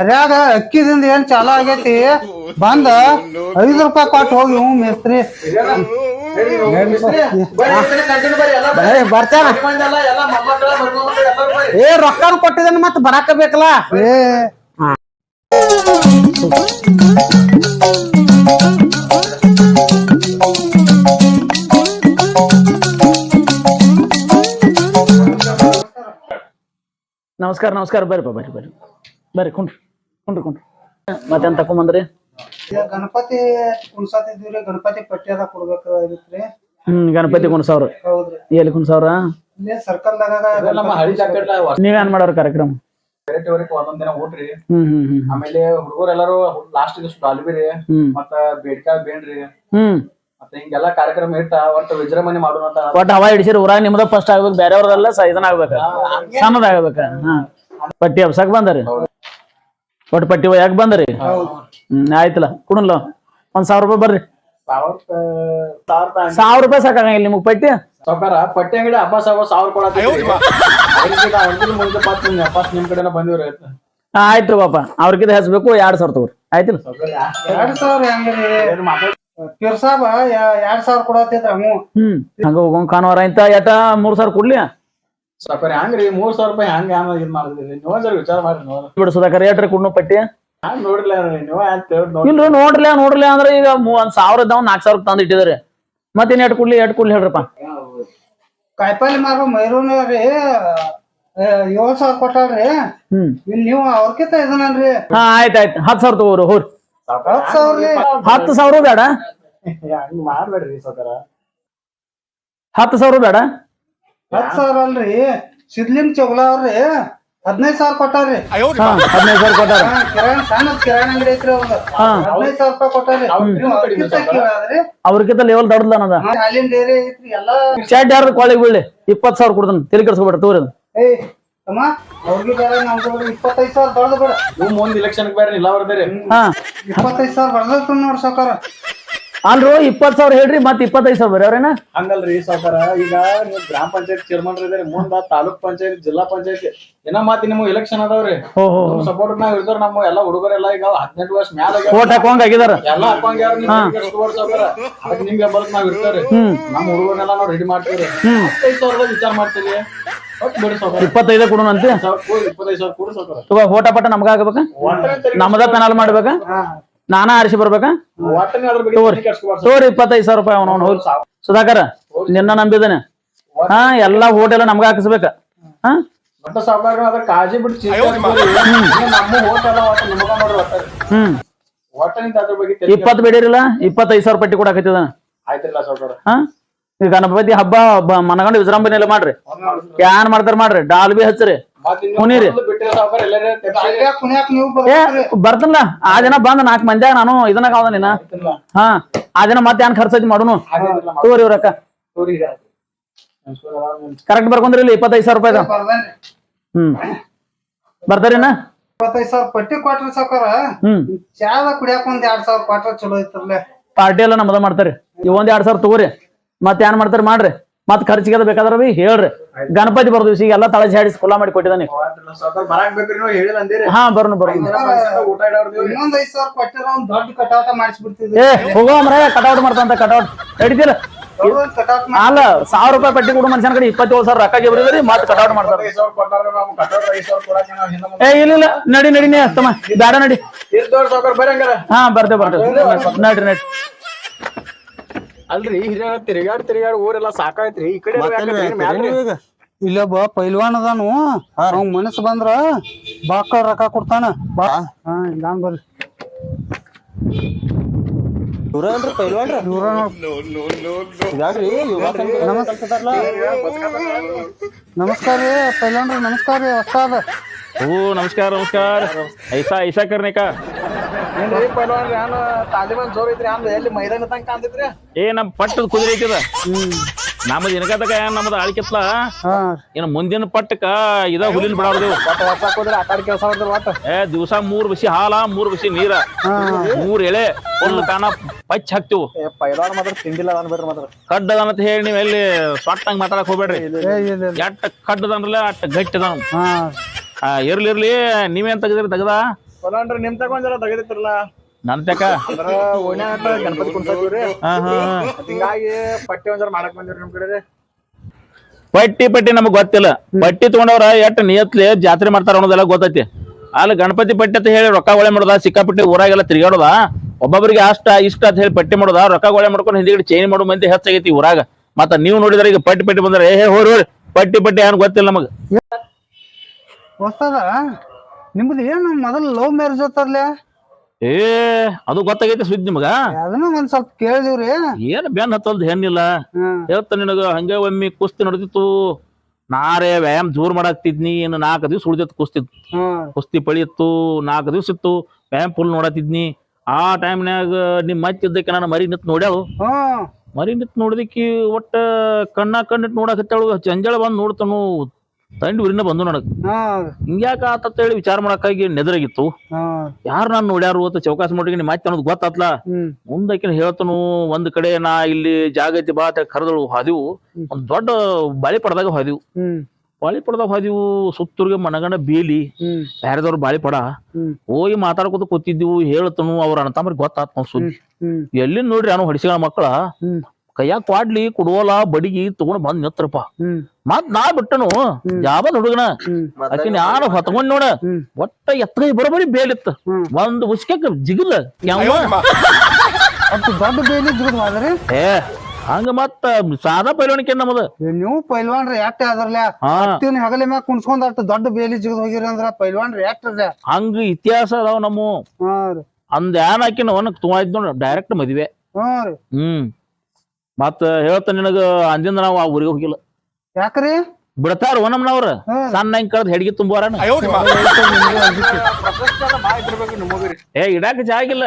ಅದ್ಯಾಗ ಅಕ್ಕಿದಿಂದ ಏನ್ ಚಾಲ ಆಗೈತಿ? ಬಂದ ಐದು ರೂಪಾಯಿ ಕೊಟ್ಟು ಹೋಗಿ ಹ್ಞೂ ಮೇಸ್ತ್ರಿ. ಏ, ಬರ್ತಾನ ಏ ರೊಕ್ಕ ಕೊಟ್ಟಿದ್ದಾನ ಮತ್ತೆ ಬರಾಕ ಬೇಕಲ್ಲ? ಏ. ನಮಸ್ಕಾರ ನಮಸ್ಕಾರ. ಬರ್ರಿ ಬರ್ರಿ ಬರ್ರಿ. ಬರ್ರಿ ಕುಂಡ್ರಿ ಕುಂಡ್ರಿ ಕುಂಡ್ರಿ. ಮತ್ತೇನ್ ತಕೊಂಬಂದ್ರಿ? ಗಣಪತಿ ಕುಣ್ಸಾತಿದ್ವಿ ಗಣಪತಿ ಪಟ್ಟ್ಯಾದ ಕೊಡ್ಬೇಕಾಗಿತ್ರಿ. ಹ್ಮ್ ಗಣಪತಿ ಕುಣ್ ಸಾವಿರ ಹೌದ್ರಿ. ಎಲ್ಲಿ ಕುಣ್ ಸಾವಿರ ಇಲ್ಲೇ ಸರ್ಕಲ್ದಾಗ ನಮ್ಮ ಹಳಿ ಜಾಕೆಟ್ ನೀವೇನ್ ಮಾಡೋರ್ ಕಾರ್ಯಕ್ರಮ? ವೆರೈಟಿ ಒಂದೊಂದ್ ದಿನ ಊಟ್ರಿ. ಹ್ಮ್ ಹ್ಮ್ ಹ್ಮ್ ಆಮೇಲೆ ಹುಡುಗರು ಎಲ್ಲಾರು ಲಾಸ್ಟ್ ಡಾಲ್ಬಿ ರೀ ಹ್ಮ್. ಮತ್ತ ಬೇಡ್ಕಾಯಿ ಬೇಣ್ರಿ. ಹ್ಮ್. ಮತ್ತೆ ಹಿಂಗೆಲ್ಲಾ ಕಾರ್ಯಕ್ರಮ ಇಟ್ಟ ಒಟ್ಟು ವಿಜೃಂಭಣೆ ಮಾಡೋಣ ಅಂತ ಒಟ್ಟ ಹವಾ ಹಿಡಿಸಿರಿ ಊರಾಗ ನಿಮ್ದ ಫಸ್ಟ್ ಆಗ್ಬೇಕು ಬೇರೆಯವ್ರದೆಲ್ಲ ಸ ಇದನ್ನ ಆಗ್ಬೇಕ ಸಣ್ಣದ ಆಗ್ಬೇಕ. ಹಾ. ಪಟ್ಟಿ ಹಬ್ಸಕ್ ಬಂದರಿ? ಒಟ್ಟು ಪಟ್ಟಿ ಯಾಕೆ ಬಂದರಿ? ಹ್ಮ್ ಆಯ್ತಲ್ಲ. ಕುಡಲ್ಲ ಒಂದ್ ಸಾವಿರ ರೂಪಾಯಿ ಬರ್ರಿ. ಸಾವಿರ ರೂಪಾಯಿ ಸಾಕಾಗಂಗಿಲ್ಲ ನಿಮಗ್ ಪಟ್ಟಿ? ಪಟ್ಟಿ ಅಂಗಡಿ ಹಬ್ಬ ಸಾವಿರ ಸಾವಿರ ಕೊಡತ್ತೀವಿ ಮುಂದೆ ಪಾತ್ ಅಪ್ಪಾಸ್ ನಿಮ್ ಕಡೆನ ಬಂದಿವ್ರಿ ಹಾ ಆಯ್ತು ಪಾಪ ಅವ್ರಿಗಿದ ಹಚ್ಬೇಕು ಎರಡ್ ಸಾವಿರ ತಗೋರಿ. ಆಯ್ತಿಲ್ಲ? ಎರಡ್ ಸಾವಿರ ಹೆಂಗ್ರಿ? ಪಿರ್ಸಾಬ ಎರಡ್ ಸಾವಿರ ಕೊಡತ್ತಿದ್ರ ಹ್ಞೂ ಹ್ಮ್. ಹಂಗ ಹೋಗೋಂಗ್ ಕಾಣುವಾರ ಇಂತ ಎಟ ಮೂರ್ ಸಾವಿರ ಕೊಡ್ಲಿ? ಸಾವ್ಕಾರ ಹಂಗ್ರಿ ಮೂರ್ ಸಾವಿರ ರೂಪಾಯಿ ಹಂಗ ಹ್ಯಾಂಗ ಇದ್ ಮಾಡಿದ್ರಿ ನೀವ್ ಜರ ವಿಚಾರ ಮಾಡ್ರಿ ನೋಡ್ರಿ ಬಿಡು ಸುಧಾಕರ್ ಏಟ್ರಿ ಕುಡ್ನು ಪಟ್ಟಿ. ಹ್ಯಾಂಗ ನೋಡಿಲ್ಲ ನೀವ ಅಂತ ಹೇಳಿ ನೋಡಿ ಇಲ್ರಿ ನೋಡ್ರಿ ನೋಡ್ರಿ ಅಂದ್ರೆ ಈಗ ಮೂ- ಒಂದ್ ಸಾವಿರ ಇದ್ದಾವ್ ನಾಲ್ಕ್ ಸಾವಿರ ತಂದ್ ಇಟ್ಟಿದಾರೆ. ಮತ್ತೇನ್ ಎಟ್ ಕೊಡ್ಲಿ ಎಟ್ ಕೊಡ್ಲಿ ಹೇಳ್ರಪ್ಪ. ಕಾಯಿಪಲ್ಲೆ ಮಾರೋ ಮೈರೂನ್ ರೀ ಏಳ್ ಸಾವಿರ ಕೊಟ್ಟಾರ್ರಿ ಹ್ಮ್. ಇನ್ ನೀವು ಅವ್ರಕಿಂತ ಇದನ್ನಲ್ರಿ ಹಾ ಆಯ್ತ್ ಆಯ್ತ್. ಹತ್ ಸಾವಿರ ತಗೋರಿ ಹೋರಿ. ಹತ್ತು ಸಾವಿರ ಬೇಡ. ಮಾಡ್ಬೇಡ್ರಿ ಸಾವ್ಕಾರ ಹತ್ತು ಸಾವಿರ ಬೇಡ. ಹತ್ ಸಾವಿರ ಅಲ್ರಿ. ಸಿದ್ಲಿಂಗ್ ಚೊಗ್ಲ ಅವ್ರಿ ಹದಿನೈದ್ ಸಾವಿರ ಕೊಟ್ಟಾರ್ರಿ. ಹದಿನೈದು ಸಾವಿರ ಕೊಟ್ಟಾರ. ಕಿರಾಣಿ ಸಣ್ಣ ಕಿರಾಣಿ ಅಂಗಡಿ ಐತ್ರಿ ಅವ್ರ ಹದಿನೈದು ಸಾವಿರ ರೂಪಾಯಿ ಕೊಟ್ಟಾರ್ರಿ. ಅವ್ರಿಗಿಂತ ಲೆವೆಲ್ ದೊಡ್ಡದನದ ಹಾಲಿನ ಡೇರಿ ಐತ್ರಿ ಎಲ್ಲಾ ಚಾಟ್ ಯಾರ್ದು ಕೊಳ್ಳಿಗೆ ಬೀಳಿ ಇಪ್ಪತ್ತು ಸಾವಿರ ಕೊಡ್ತಾನೆ. ತಲೆ ಕೆಡ್ಸ್ಕೊಬೇಡ ತೋರಿ ಅದು. ಅವ್ರಿಗೆ ನಮ್ಗೆ ಬೇಡ ಇಪ್ಪತ್ತೈದ್ ಸಾವಿರ ದೊಡ್ಡದು ಬೇಡ. ನೀವು ಮುಂದ್ ಇಲೆಕ್ಷನ್ ಬೇರೆ ಇಲ್ಲ ಬರ್ದೇರಿ ಹಾ ಇಪ್ಪತ್ತೈದ್ ಸಾವಿರ ಬರ್ದತ್ತು ನೋಡ್ ಸಾಕಾರ ಅಲ್ರು ಇಪ್ಪತ್ ಸಾವಿರ ಹೇಳ್ರಿ ಮತ್ ಇಪ್ಪತ್ತೈದು ಸಾವಿರ ಬರ್ರಿ ಅವ್ರೇನ? ಹಂಗಲ್ರಿ ಸಾವ್ಕಾರ ಈಗ ನೀವು ಗ್ರಾಮ ಪಂಚಾಯತ್ ಚೇರ್ಮನ್ ಇದಾರೆ ಮುಂದ ತಾಲೂಕ್ ಪಂಚಾಯತ್ ಜಿಲ್ಲಾ ಪಂಚಾಯತ್ ಏನ ಮಾತಿ ನಿಮ್ಗೆ ಎಲೆಕ್ಷನ್ ಅದಾವ್ರಿ. ಓಹೋ ಸಪೋರ್ಟ್ ನಾವ್ ಇರ್ತಾರ ನಮ್ಮ ಎಲ್ಲಾ ಹುಡುಗರೆಲ್ಲ ಈಗ ಹದಿನೆಂಟು ವರ್ಷ ಮ್ಯಾಲ ವೋಟ್ ಓಟ್ ಹಾಕೋಂಗ್ ಆಗಿದಾರ. ಎಲ್ಲ ಹಾಕೊಂಗ್ ನಿಮ್ಗೆ ಬೆಂಬಲಕ್ ನಾವ್ ಇರ್ತಾರೆ ನಮ್ಮ ಹುಡುಗರನ್ನೆಲ್ಲ ನಾವ್ ರೆಡಿ ಮಾಡ್ತೀವಿ ಹತ್ತೈದು ಸಾವಿರದ ವಿಚಾರ ಮಾಡ್ತೀವಿ. ಇಪ್ಪತ್ತೈದೇ ಕೊಡೋಣ ಅಂತ ಇಪ್ಪತ್ತೈದ ಕೊಡೋಣಂತೆ? ಸಾವಿರ ಕೊಡು, ಇಪ್ಪತ್ತೈದು ಸಾವಿರ ಕೊಡು ಸಾವ್ಕಾರ. ತಗೋ ಫೋಟ ಪಟ ನಮ್ಗ ಆಗ್ಬೇಕಾ ನಮ್ಮದ ಪೆನಾಲ್ ಮಾಡ್ಬೇಕಾ? ನಾನಾ ಆರಿಸಿ ಬರ್ಬೇಕಾ? ತೋರಿ. ಇಪ್ಪತ್ತೈದು ಸಾವಿರ ರೂಪಾಯಿ ಅವನು ಹೋಗಿ ಸುಧಾಕರ ನಿನ್ನ ನಂಬಿದಾನೆ ಹಾ ಎಲ್ಲಾ ಹೋಟೆಲ್ ಎಲ್ಲ ನಮ್ಗ ಹಾಕಿಸ್ಬೇಕ. ಹಾ? ಕಾಳಜಿ ಬಿಟ್ಟು ಹ್ಮ್. ಇಪ್ಪತ್ತು ಬೇಡಿರಿಲ್ಲ? ಇಪ್ಪತ್ತೈದು ಸಾವಿರ ಪಟ್ಟಿ ಕೊಡಾಕತ್ತಿದ ಆಯ್ತಿಲ್ಲ ಸಾವ್ಕಾರ. ಹಾ? ಈ ಗಣಪತಿ ಹಬ್ಬ ಮನಗಂಡು ವಿಜೃಂಭಣೆಯಲ್ಲಿ ಮಾಡ್ರಿ. ಯಾನ್ ಮಾಡ್ತಾರ ಮಾಡ್ರಿ? ಡಾಲ್ ಬಿ ಹಚ್ಚ್ರಿ. ಸಾವ್ಕಾರ ಏ ಬರ್ಬೇಕ್ರಿ ಆ ದಿನ ಬಂದ ನಾಲ್ಕು ಮಂದ್ಯಾಗ ನಾನು ಇದನ್ನ ಕಾವ್ದ ನೀನ ಹಾ ಆ ದಿನ ಮತ್ತೆ ಏನ್ ಖರ್ಚೈತಿ ಮಾಡುನು? ತೋರಿ ಇವ್ರಕ್ಕ. ಕರೆಕ್ಟ್ ಬರ್ಕೊಂಡ್ರಿ ಇಲ್ಲಿ ಇಪ್ಪತ್ತೈದು ಸಾವಿರ ರೂಪಾಯಿ ಹ್ಮ್. ಬರ್ತಾರೇನ ಇಪ್ಪತ್ತೈದ್ ಸಾವಿರ ಪಟ್ಟಿ ಕೊಟ್ರಿ ಹ್ಮ್. ಚಾದ ಕುಡಿಯಾಕ ಒಂದ್ ಎರಡ್ ಸಾವಿರ ಕೊಟ್ರ ಚಲೋ ಐತ್ರಲ್ಲೇ ಪಾರ್ಟಿ ಎಲ್ಲ ನಮ್ದ ಮಾಡ್ತಾರಿ. ಈ ಒಂದ್ ಎರಡ್ ಸಾವಿರ ತಗೋರಿ. ಮತ್ತೆ ಏನ್ ಮಾಡ್ತಾರ ಮಾಡ್ರಿ. ಮತ್ ಖರ್ಚಿಗೆ ಬೇಕಾದ್ರ ಬಿ ಹೇಳ್ರಿ. ಗಣಪತಿ ಬರ್ದು ಈಗ ಎಲ್ಲ ತಳಸಿ ಹಾಡಿಸಿ ಕುಲ್ಲ ಮಾಡಿ ಕೊಟ್ಟಿದ್ದಾನೆ ಹಾ ಬರೋಣ ಬರೋಣ ಏ ಹೋಗೋ ಮರ ಕಟೌಟ್ ಮಾಡ್ತಂತ ಕಟೌಟ್ ಹಿಡಿದಿಲ್ಲ ಅಲ್ಲ ಸಾವಿರ ರೂಪಾಯಿ ಪಟ್ಟಿ ಕೊಡು ಮನುಷ್ಯನ ಕಡೆ ಇಪ್ಪತ್ತೇಳು ಸಾವಿರ ರೊಕ್ಕ ಜಬರಿದ್ರಿ ಮತ್ತೆ ಕಟೌಟ್ ಮಾಡ್ತಾರ. ಏ ಇಲ್ಲ ಇಲ್ಲ ನಡಿ ನಡಿ ನೀ ತಮ್ಮ ಬೇಡ ನಡಿ. ಹಾ ಬರ್ತೇವೆ ಬರ್ತೇವೆ ನಡ್ರಿ ನಡ್ರಿ. ಅಲ್ರಿ ಹಿರಿಯರ ತಿರುಗಾಡ್ ತಿರುಗಾಡ್ ಊರೆಲ್ಲ ಸಾಕಾಯ್ತ್ರಿ. ಈ ಕಡೆ ಇಲ್ಲ ಇಲ್ಲೊಬ್ಬ ಪೈಲ್ವಾನ್ ಅದಾನು. ಅವ್ ಮನಸ್ಸು ಬಂದ್ರ ಬಾಕ ರೊಕ್ಕ ಕೊಡ್ತಾನ. ಬಾ. ಹಾ. ಬರ್ರಿ. ನಮಸ್ಕಾರ ರೀ ಪೈಲ್ವಾನ್ರಿ ನಮಸ್ಕಾರ ರೀ ಹೊಸ್ತಾದ ಓ ನಮಸ್ಕಾರ ನಮಸ್ಕಾರ. ಐಸಾ ಐಸಾ ಕರ್ನೇಕ ಏ ನಮ್ ಪಟ್ಟದ ಕುದುರೆ ಐತದ. ನಮ್ಮದ್ ಇನ್ಕತಕ ನಮ್ಮದ ಆಳ್ಕಿತ್ಲ? ಏನ ಮುಂದಿನ ಪಟ್ಟಕ ಇದ ಹುಲಿನ್ ಬಿಡಾರದು ವರ್ಷ ಏ ದಿವಸ ಮೂರ್ ಬಸಿ ಹಾಲ ಮೂರ್ ಬಿಸಿ ನೀರ. ಮೂರ್ ಎಳೆ ಒಂದು ಕಾಣ ಪಚ್ ಹಾಕ್ತಿವು. ಮಾತ್ರ ಕಡ್ಡದ ಅಂತ ಹೇಳಿ ನೀವು ಎಲ್ಲಿ ಸ್ವಾಟ್ನಂಗ್ ಮಾತಾಡಕ್ ಹೋಗ್ಬೇಡ್ರಿ. ಎಟ್ಟ ಕಡ್ಡದಂದ್ರಲ್ಲ ಅಟ್ಟ ಗಟ್ಟದ ಇರ್ಲಿ ಇರ್ಲಿ. ನೀವೇನ್ ತೆಗದ್ರಿ? ತೆಗದ? ನಿಮ್ ತಗೊಂಡ್ರ ತೆಗದಿತ್ತಿರಲ್ಲ ನನ್ ತಕ? ಅಂದ್ರ ಓಣ್ಯಾಗ ಗಣಪತಿ ಕುಣ್ಸಾತೀವ್ರಿ ಹಾ ಹಾ ಮತ್ತ್ ಹಿಂಗಾಗಿ ಪಟ್ಟಿ ಮಾಡಕ್ ಬಂದಿವ್ರಿ ನಿಮ್ ಕಡೆ ಪಟ್ಟಿ ಪಟ್ಟಿ ನಮಗ್ ಗೊತ್ತಿಲ್ಲ. ಪಟ್ಟಿ ತಗೊಂಡವ್ರ ಎಷ್ಟ್ ನಿಯತ್ಲಿ ಜಾತ್ರೆ ಮಾಡ್ತಾರ ಅನ್ನೋದೆಲ್ಲ ಗೊತ್ತೈತಿ. ಅಲ್ಲಿ ಗಣಪತಿ ಪಟ್ಟಿ ಅಂತ ಹೇಳಿ ರೊಕ್ಕ ಒಳೆ ಮಾಡೋದ ಸಿಕ್ಕಾಪಟ್ಟಿ ಊರಾಗೆಲ್ಲ ತಿರ್ಗಾಡೋದ ಒಬ್ಬೊಬ್ಬರಿಗೆ ಅಷ್ಟ ಇಷ್ಟ ಅಂತ ಹೇಳಿ ಪಟ್ಟಿ ಮಾಡೋದ ರೊಕ್ಕ ಒಳೆ ಮಾಡ್ಕೊಂಡು ಹಿಂದಿಗಡೆ ಚೇಂಜ್ ಮಾಡೋ ಮಂದಿ ಹೆಚ್ಚಾಗೈತಿ ಊರಾಗ. ಮತ್ತ ನೀವು ನೋಡಿದ್ರೆ ಈಗ ಪಟ್ಟಿ ಪಟ್ಟಿ ಬಂದ್ರೆ ಏ ಹೋರಿ ಹೋರಿ. ಪಟ್ಟಿ ಪಟ್ಟಿ ಏನ್ ಗೊತ್ತಿಲ್ಲ ನಮಗ್. ಹೊಸ್ತದ ನಿಮ್ದು ಏನು ಮೊದಲು ಲವ್ ಮ್ಯಾರೇಜ್ ಅತ್ತಾರ್ಲೆ ಏ ಅದು ಗೊತ್ತಾಗೈತಿ ಸುದ್ದಿ ನಿಮಗ? ಅದನ್ನ ಒಂದ್ ಸ್ವಲ್ಪ ಕೇಳಿದಿವ್ರಿ. ಏನ್ ಬೆನ್ ಹತ್ತಲ್ದ ಹೆಣ್ಣಿಲ್ಲ? ಹೇಳ್ತ ನಿನಗ ಹಂಗೆ ಒಮ್ಮೆ ಕುಸ್ತಿ ನಡೆದಿತ್ತು. ನಾರೇ ವ್ಯಾಯಾಮ ಜೋರ್ ಮಾಡಾಕ್ತಿದ್ನಿ ಇನ್ನು ನಾಲ್ಕು ದಿವ್ಸ ಉಳಿದಿತ್ತು ಕುಸ್ತಿ. ಕುಸ್ತಿ ಪಳಿಯಿತ್ತು ನಾಲ್ಕು ದಿವ್ಸ ಇತ್ತು ವ್ಯಾಯಾಮ್ ಫುಲ್ ನೋಡತ್ತಿದ್ನಿ ಆ ಟೈಮ್ನ್ಯಾಗ ನಿಮ್ ಮತ್ತಿದ್ದಕ್ಕೆ ನಾನು ಮರಿ ನಿತ್ ನೋಡ್ಯಾಳು. ಹ್ಮ್ ಮರಿ ನಿತ್ ನೋಡಿದಕ್ಕಿ ಒಟ್ಟ ಕಣ್ಣ ಕಣ್ಣಿಟ್ ನೋಡಕತ್ತಾಳು ಜಂಜಾಳ ಬಂದ್ ನೋಡ್ತಾನು. ತಂಡಿ ಉರಿನ ಬಂದು ನೋಡಕ್ ಹ್ಮ್ ಹಿಂಗ್ಯಾಕ ಆತತ್ ಹೇಳಿ ವಿಚಾರ ಮಾಡಕ್ಕಾಗಿ ನೆದರಾಗಿತ್ತು. ಯಾರು ನಾನು ನೋಡ್ಯಾರು ಅಂತ ಚೌಕಾಸ ಮಾಡಿ ಮಾತು ಅನ್ನೋದು ಗೊತ್ತಾತ್ಲ? ಮುಂದಕ್ಕಿನ ಮುಂದಕ್ಕೆ ಹೇಳ್ತನು ಒಂದ್ ಕಡೆ ನಾ ಇಲ್ಲಿ ಜಾಗತಿ ಬಾತ ಬಾ ಅಂತ ಕರೆದಳು ಹಾದಿವು. ಒಂದ್ ದೊಡ್ಡ ಬಾಳಿ ಪಡದಾಗ ಹಾದಿವು. ಬಾಳಿ ಪಡದಾಗ ಹಾದಿವು ಸುತ್ತೂರ್ಗೆ ಮನಗಣ ಬೇಲಿ. ಹ್ಮ್. ಬಾಳಿ ಪಡ. ಹೋಗಿ ಮಾತಾಡ್ಕೊತ ಕೂತಿದ್ವು ಹೇಳ್ತನು ಅವ್ರ ಅಣ್ಣತಮ್ಮರಿಗೆ ಗೊತ್ತಾತ್ ನಾವ್ ಸುದ್ದಿ. ಎಲ್ಲಿ ನೋಡ್ರಿ ನಾನು ಹೊಡಿಸಿಗಳ ಮಕ್ಕಳ. ಕೈಯಾಗ ಕ್ವಾಡ್ಲಿ ಕುಡುವಲ ಬಡಿಗಿ ತಗೊಂಡ್ ಬಂದ್ ನಿತ್ರಪ್ಪ. ಮತ್ ನಾ ಬಿಟ್ಟನು. ಯಾವ ಹುಡುಗನ. ಅಕಿನ ಆಕಿನ ಯಾರು ಹೊತ್ಕೊಂಡ್ ನೋಡ. ಒಟ್ಟ ಎತ್ತಗ ಬರೋಬರಿ ಬೇಲಿತ್ತ. ಒಂದ್ ಉಸ್ಕಕ್ ಜಿಗಿಲ್ಲ ಯಾವ ಅಷ್ಟು ದೊಡ್ಡ ಬೇಲಿ ಜಿಗದ್ ಹೋದ್ರಿ ಏ ಹಂಗ ಮತ್ತ ಸಾದಾ ಪೈಲ್ವಾಣಿಕೆ ನಮ್ಮದ ಏ, ನೀವು ಪೈಲ್ವಾನ್ ಯಾಕೆ ಅದ್ರಲ್ಲ ಹಾ. ಹತ್ತಿನ ಹಗಲಿ ಮ್ಯಾಗ ಕುಣ್ಸ್ಕೊಂಡ್ ಅಷ್ಟು ದೊಡ್ಡ ಬೇಲಿ ಜಿಗದ್ ಹೋಗಿರಿ ಅಂದ್ರ ಪೈಲ್ವಾನ್ ರಿಯಾಕ್ಟ್ ಅದ ಹಂಗ ಇತಿಹಾಸ ಅದಾವ ನಮ್ಮ. ಅಂದ ಏನ್ ಹಾಕಿನ ಅವನ ತುಂಬ ನೋಡ ಡೈರೆಕ್ಟ್ ಮದ್ವೆ. ಹ್ಮ್. ಮತ್ತ ಹೇಳ್ತ ನಿನಗ ಅಂದಿಂದ ನಾವು ಆ ಊರಿಗೆ ಹೋಗಿಲ್ಲ. ಯಾಕ್ರಿ? ಬಿಡ್ತಾರ ಓನಮ್ಮನವ್ರ. ಸಣ್ಣ ಹಿಂಗ್ ಕಳ್ದ್ ಹೆಡ್ಗಿ ತುಂಬಾರ ಏ ಇಡಾಕ ಜಾಗಿಲ್ಲ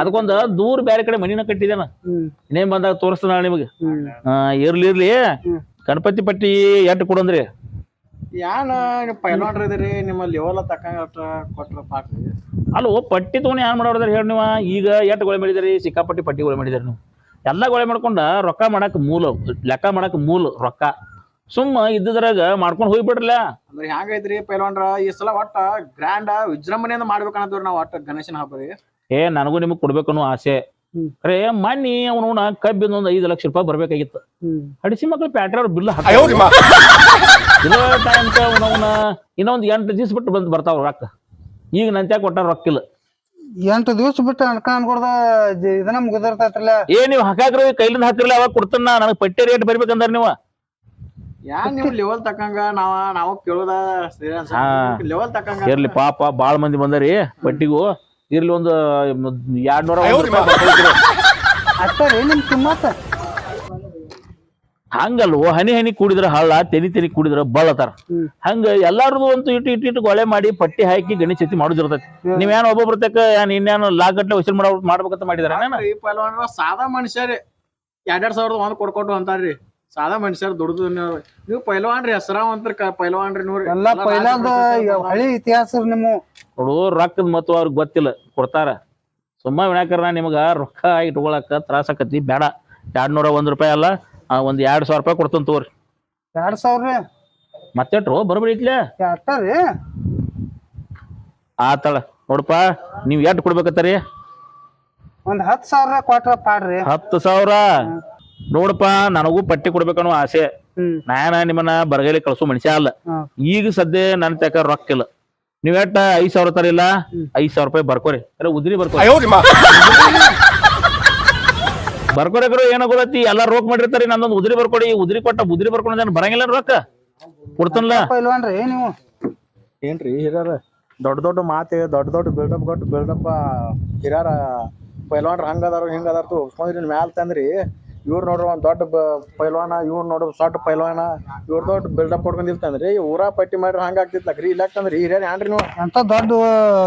ಅದಕ್ಕೊಂದ ದೂರ ಬ್ಯಾರೆ ಕಡೆ ಮನಿನ ಕಟ್ಟಿದೇನ ನೇಮ್ ಇನ್ನೇನ್ ಬಂದಾಗ ತೋರಿಸ್ತಾನ ನಿಮಗೆ. ಇರ್ಲಿ ಇರ್ಲಿ. ಗಣಪತಿ ಪಟ್ಟಿ ಎಟ್ ಕೊಡಂದ್ರಿ? ಯಾನ ಇದೀರಿ ನಿಮ್ಮ ಲೆವೆಲ್ ತಕ್ಕಂಗ ಕೊಟ್ರ ಪಾಕ್ರಿ ಅಲ್ಲೋ ಪಟ್ಟಿ ತಗೊಂಡು ಯಾನ್ ಮಾಡೋದ್ರ ಹೇಳಿ ನೀವ? ಈಗ ಎಟ್ ಗೊಳೆ ಮಾಡಿದಿರಿ ಸಿಕ್ಕಾಪಟ್ಟಿ ಪಟ್ಟಿ ಗೊಳೆ ಮಾಡಿದಿರಿ ನೀವು. ಎಲ್ಲಾ ಗೊಳೆ ಮಾಡ್ಕೊಂಡ ರೊಕ್ಕ ಮಾಡಕ್ ಮೂಲ ಲೆಕ್ಕ ಮಾಡಕ್ ಮೂಲ ರೊಕ್ಕ. ಸುಮ್ಮ ಇದ್ದಿದ್ರಾಗ ಮಾಡ್ಕೊಂಡ್ ಹೋಗ್ಬಿಡ್ರಲ್ಲ. ಅಂದ್ರೆ ಹ್ಯಾಂಗೈತ್ರಿ ಪೈಲ್ವಾನ್ರ ಈ ಸಲ ಒಟ್ಟ ಗ್ರ್ಯಾಂಡ್ ವಿಜೃಂಭಣೆಯಿಂದ ಮಾಡ್ಬೇಕನ್ನೋದ್ರಿ ನಾವು ಒಟ್ಟ ಗಣೇಶನ ಹಬ್ಬ ರೀ ಏ ನನಗೂ ನಿಮಗ್ ಕೊಡ್ಬೇಕನ್ನೋ ಆಸೆ. ಅರೇ ಮನ್ನಿ ಅವನು ಕಬ್ಬಿಂದ ಒಂದ್ ಐದು ಲಕ್ಷ ರೂಪಾಯಿ ಬರ್ಬೇಕಾಗಿತ್ತು. ಅಡಿಸಿ ಹಡಿಸಿ ಮಕ್ಳು ಪ್ಯಾಟ್ರಿ ಅವ್ರ ಬಿಲ್ ಇನ್ನೊಂದ್ ಎಂಟು ದಿವ್ಸ ಬಿಟ್ಟು ಬಂದ್ ಬರ್ತಾವ ರೊಕ್ಕ. ಈಗ ನಂತ್ಯಾಗ ಕೊಟ್ಟ ರೊಕ್ಕಿಲ್ಲ. ಎಂಟು ದಿವಸ ಬಿಟ್ಟು ಅನ್ಕ ಅನ್ಕೊಡ್ದ ಜ- ಇದನ್ನ ಮುಗಿದಿರ್ತೈತ್ರಲ್ಲ. ಏ ನೀವು ಹಾಕಾಕ್ರಿ ಕೈಲಿಂದ ಹಾಕಿರ್ಲಿ ಅವಾಗ ಕೊಡ್ತಾನ ನನಗೆ ಪಟ್ಟಿ ರೇಟ್ ಬರ್ಬೇಕಂದ್ರ ನೀವು. ಲೆವೆಲ್ ತಕ್ಕಂಗ ನಾವ ನಾವು ಕೇಳೋದ ಹಾ. ಲೆವೆಲ್ ತಕ್ಕಂಗ ಇರ್ಲಿ ಪಾಪ ಬಾಳ ಮಂದಿ ಬಂದಾರಿ ಪಟ್ಟಿಗೂ. ಇರ್ಲಿ ಒಂದು ಎರಡ್ ನೂರ ಅಷ್ಟೇ ನಿಮ್ ಹಂಗಲ್ವೋ? ಹನಿ ಹನಿ ಕೂಡಿದ್ರ ಹಳ್ಳ ತೆನಿ ತೆನಿ ಕೂಡಿದ್ರ ಬಳ್ಳತಾರ ಹಂಗ ಎಲ್ಲಾರದು ಅಂತೂ ಇಟ್ಟು ಇಟ್ಟು ಇಟ್ಟು ಗೊಳೆ ಮಾಡಿ ಪಟ್ಟಿ ಹಾಕಿ ಗಣೇಶ ಚತಿ ಮಾಡೋದಿರ್ತೈತಿ. ನೀವೇನು ಒಬ್ಬೊಬ್ರ ತಕ್ಕ ಏನ್ ಇನ್ನೇನು ಲಾಕ್ ಗಟ್ಟಲೆ ವಸೂಲ್ ಮಾಡ ಮಾಡ್ಬೇಕಂತ ಮಾಡಿದಾರ? ಈ ಪೈಲ್ವಾನ್ರ ಸಾದಾ ಮನುಷ್ಯರೇ. ಎರಡ್ ಸಾವಿರದ ಒಂದ್ ಕೊಡ್ಕೊಟ್ಟು ಅಂತಾರ್ರಿ. ಸಾದಾ ಮನುಷ್ಯರ್ ದುಡ್ದು ನೀವು ಅಂತ ಹೆಸರಾವಂತರ ಪೈಲ್ವಾನ್ರಿ ನೋಡ್ರಿ ಎಲ್ಲಾ ಪೈಲಾದ ಹಳಿ ಇತಿಹಾಸ ನಿಮ್ಮ ನೋಡು ರೊಕ್ಕದ ಮತ್ತು ಅವ್ರಿಗೆ ಗೊತ್ತಿಲ್ಲ. ಕೊಡ್ತಾರ. ಸುಮ್ಮ ವಿನಾಕರ ನಿಮಗ ರೊಕ್ಕ ಇಟ್ಕೊಳಕ ತ್ರಾಸ ಆಕತಿ ಬೇಡ. ಎರಡ್ ನೂರ ಒಂದ್ ರೂಪಾಯಿ ಅಲ್ಲ ಆ, ಒಂದ್ ಎರಡ್ ಸಾವಿರ ರೂಪಾಯಿ ಕೊಡ್ತಾನ ತಗೋರಿ. ಎರಡ್ ಸಾವಿರ? ಮತ್ತೆಟ್ರು ಬರ್ಬೇಡಿ ಇಟ್ಲೆ. ಆತಳ ನೋಡಪ್ಪ ನೀವ್ ಎಷ್ಟ್ ಕೊಡ್ಬೇಕತ್ತರಿ? ಒಂದ್ ಹತ್ತು ಸಾವಿರ ಕೊಟ್ರ ಪಾಡ್ರಿ. ಹತ್ತು ಸಾವಿರ? ನೋಡಪ್ಪ ನನಗೂ ಪಟ್ಟಿ ಕೊಡ್ಬೇಕನ್ನೋ ಆಸೆ. ಹ್ಮ್. ನಾನ ನಿಮ್ಮನ್ನ ಬರಗೈಲಿ ಕಳ್ಸೋ ಮನುಷ್ಯ ಅಲ್ಲ. ಈಗ ಸದ್ಯ ನನ್ ತಕ ರೊಕ್ಕ ಇಲ್ಲ. ನೀವ್ ಎಟ್ಟ ಐದ್ ಸಾವಿರ ತರಿಲ್ಲ? ಐದ್ ಸಾವಿರ ರೂಪಾಯಿ ಬರ್ಕೋರಿ. ಅರೆ ಉದ್ರಿ ಬರ್ಕೋರಿ. ಬರ್ಕೋರಿ ಏನೋ ಎಲ್ಲ ಎಲ್ಲಾ ರೋಕ್ ಮಾಡಿರ್ತಾರಿ ನಂದೊಂದು ಉದ್ರಿ ಬರ್ಕೊಡಿ ಉದ್ರಿ ಕೊಟ್ಟ ಉದ್ರಿ ಬರ್ಕೊಂಡು ಬರಂಗಿಲ್ಲ ರೊಕ್ಕ? ಕೊಡ್ತನ್ಲ ಪೈಲ್ವಾನ್ರಿ ನೀವು? ಏನ್ರಿ ಹಿರಾರ ದೊಡ್ಡ ದೊಡ್ಡ ಮಾತೆ ದೊಡ್ಡ ದೊಡ್ಡ ಬಿಲ್ಡಪ್ ಕೊಟ್ಟು ಬಿಲ್ಡಪ್ ಹಿರಾರ ಪೈಲ್ವಾನ್ರ ಹಂಗದಾರ ಹಿಂಗದಾರ ಒಪ್ಕೊಂಡ್ರಿ ಮ್ಯಾಲ ತಂದ್ರಿ. ಇವ್ರು ನೋಡ್ರಿ ಒಂದು ದೊಡ್ಡ ಬ- ಪೈಲ್ವಾನ ಇವ್ರು ನೋಡ್ರಿ ಸೊಟ್ಟ ಪೈಲ್ವಾನ ಇವ್ರು ದೊಡ್ಡ ಬಿಲ್ಡಪ್ ಕೊಡ್ಕೊಂಡಿರ್ತಂದ್ರಿ ಊರ ಪಟ್ಟಿ ಮಾಡ್ರಿ ಹಂಗ ಆಗ್ತಿತ್ಲಕ್ರಿ ಇಲ್ಲ ತಂದ್ರಿ? ಹಿರಿಯರ್ ಏನ್ರಿ ನೀವು? ಅಂತ ದೊಡ್ಡ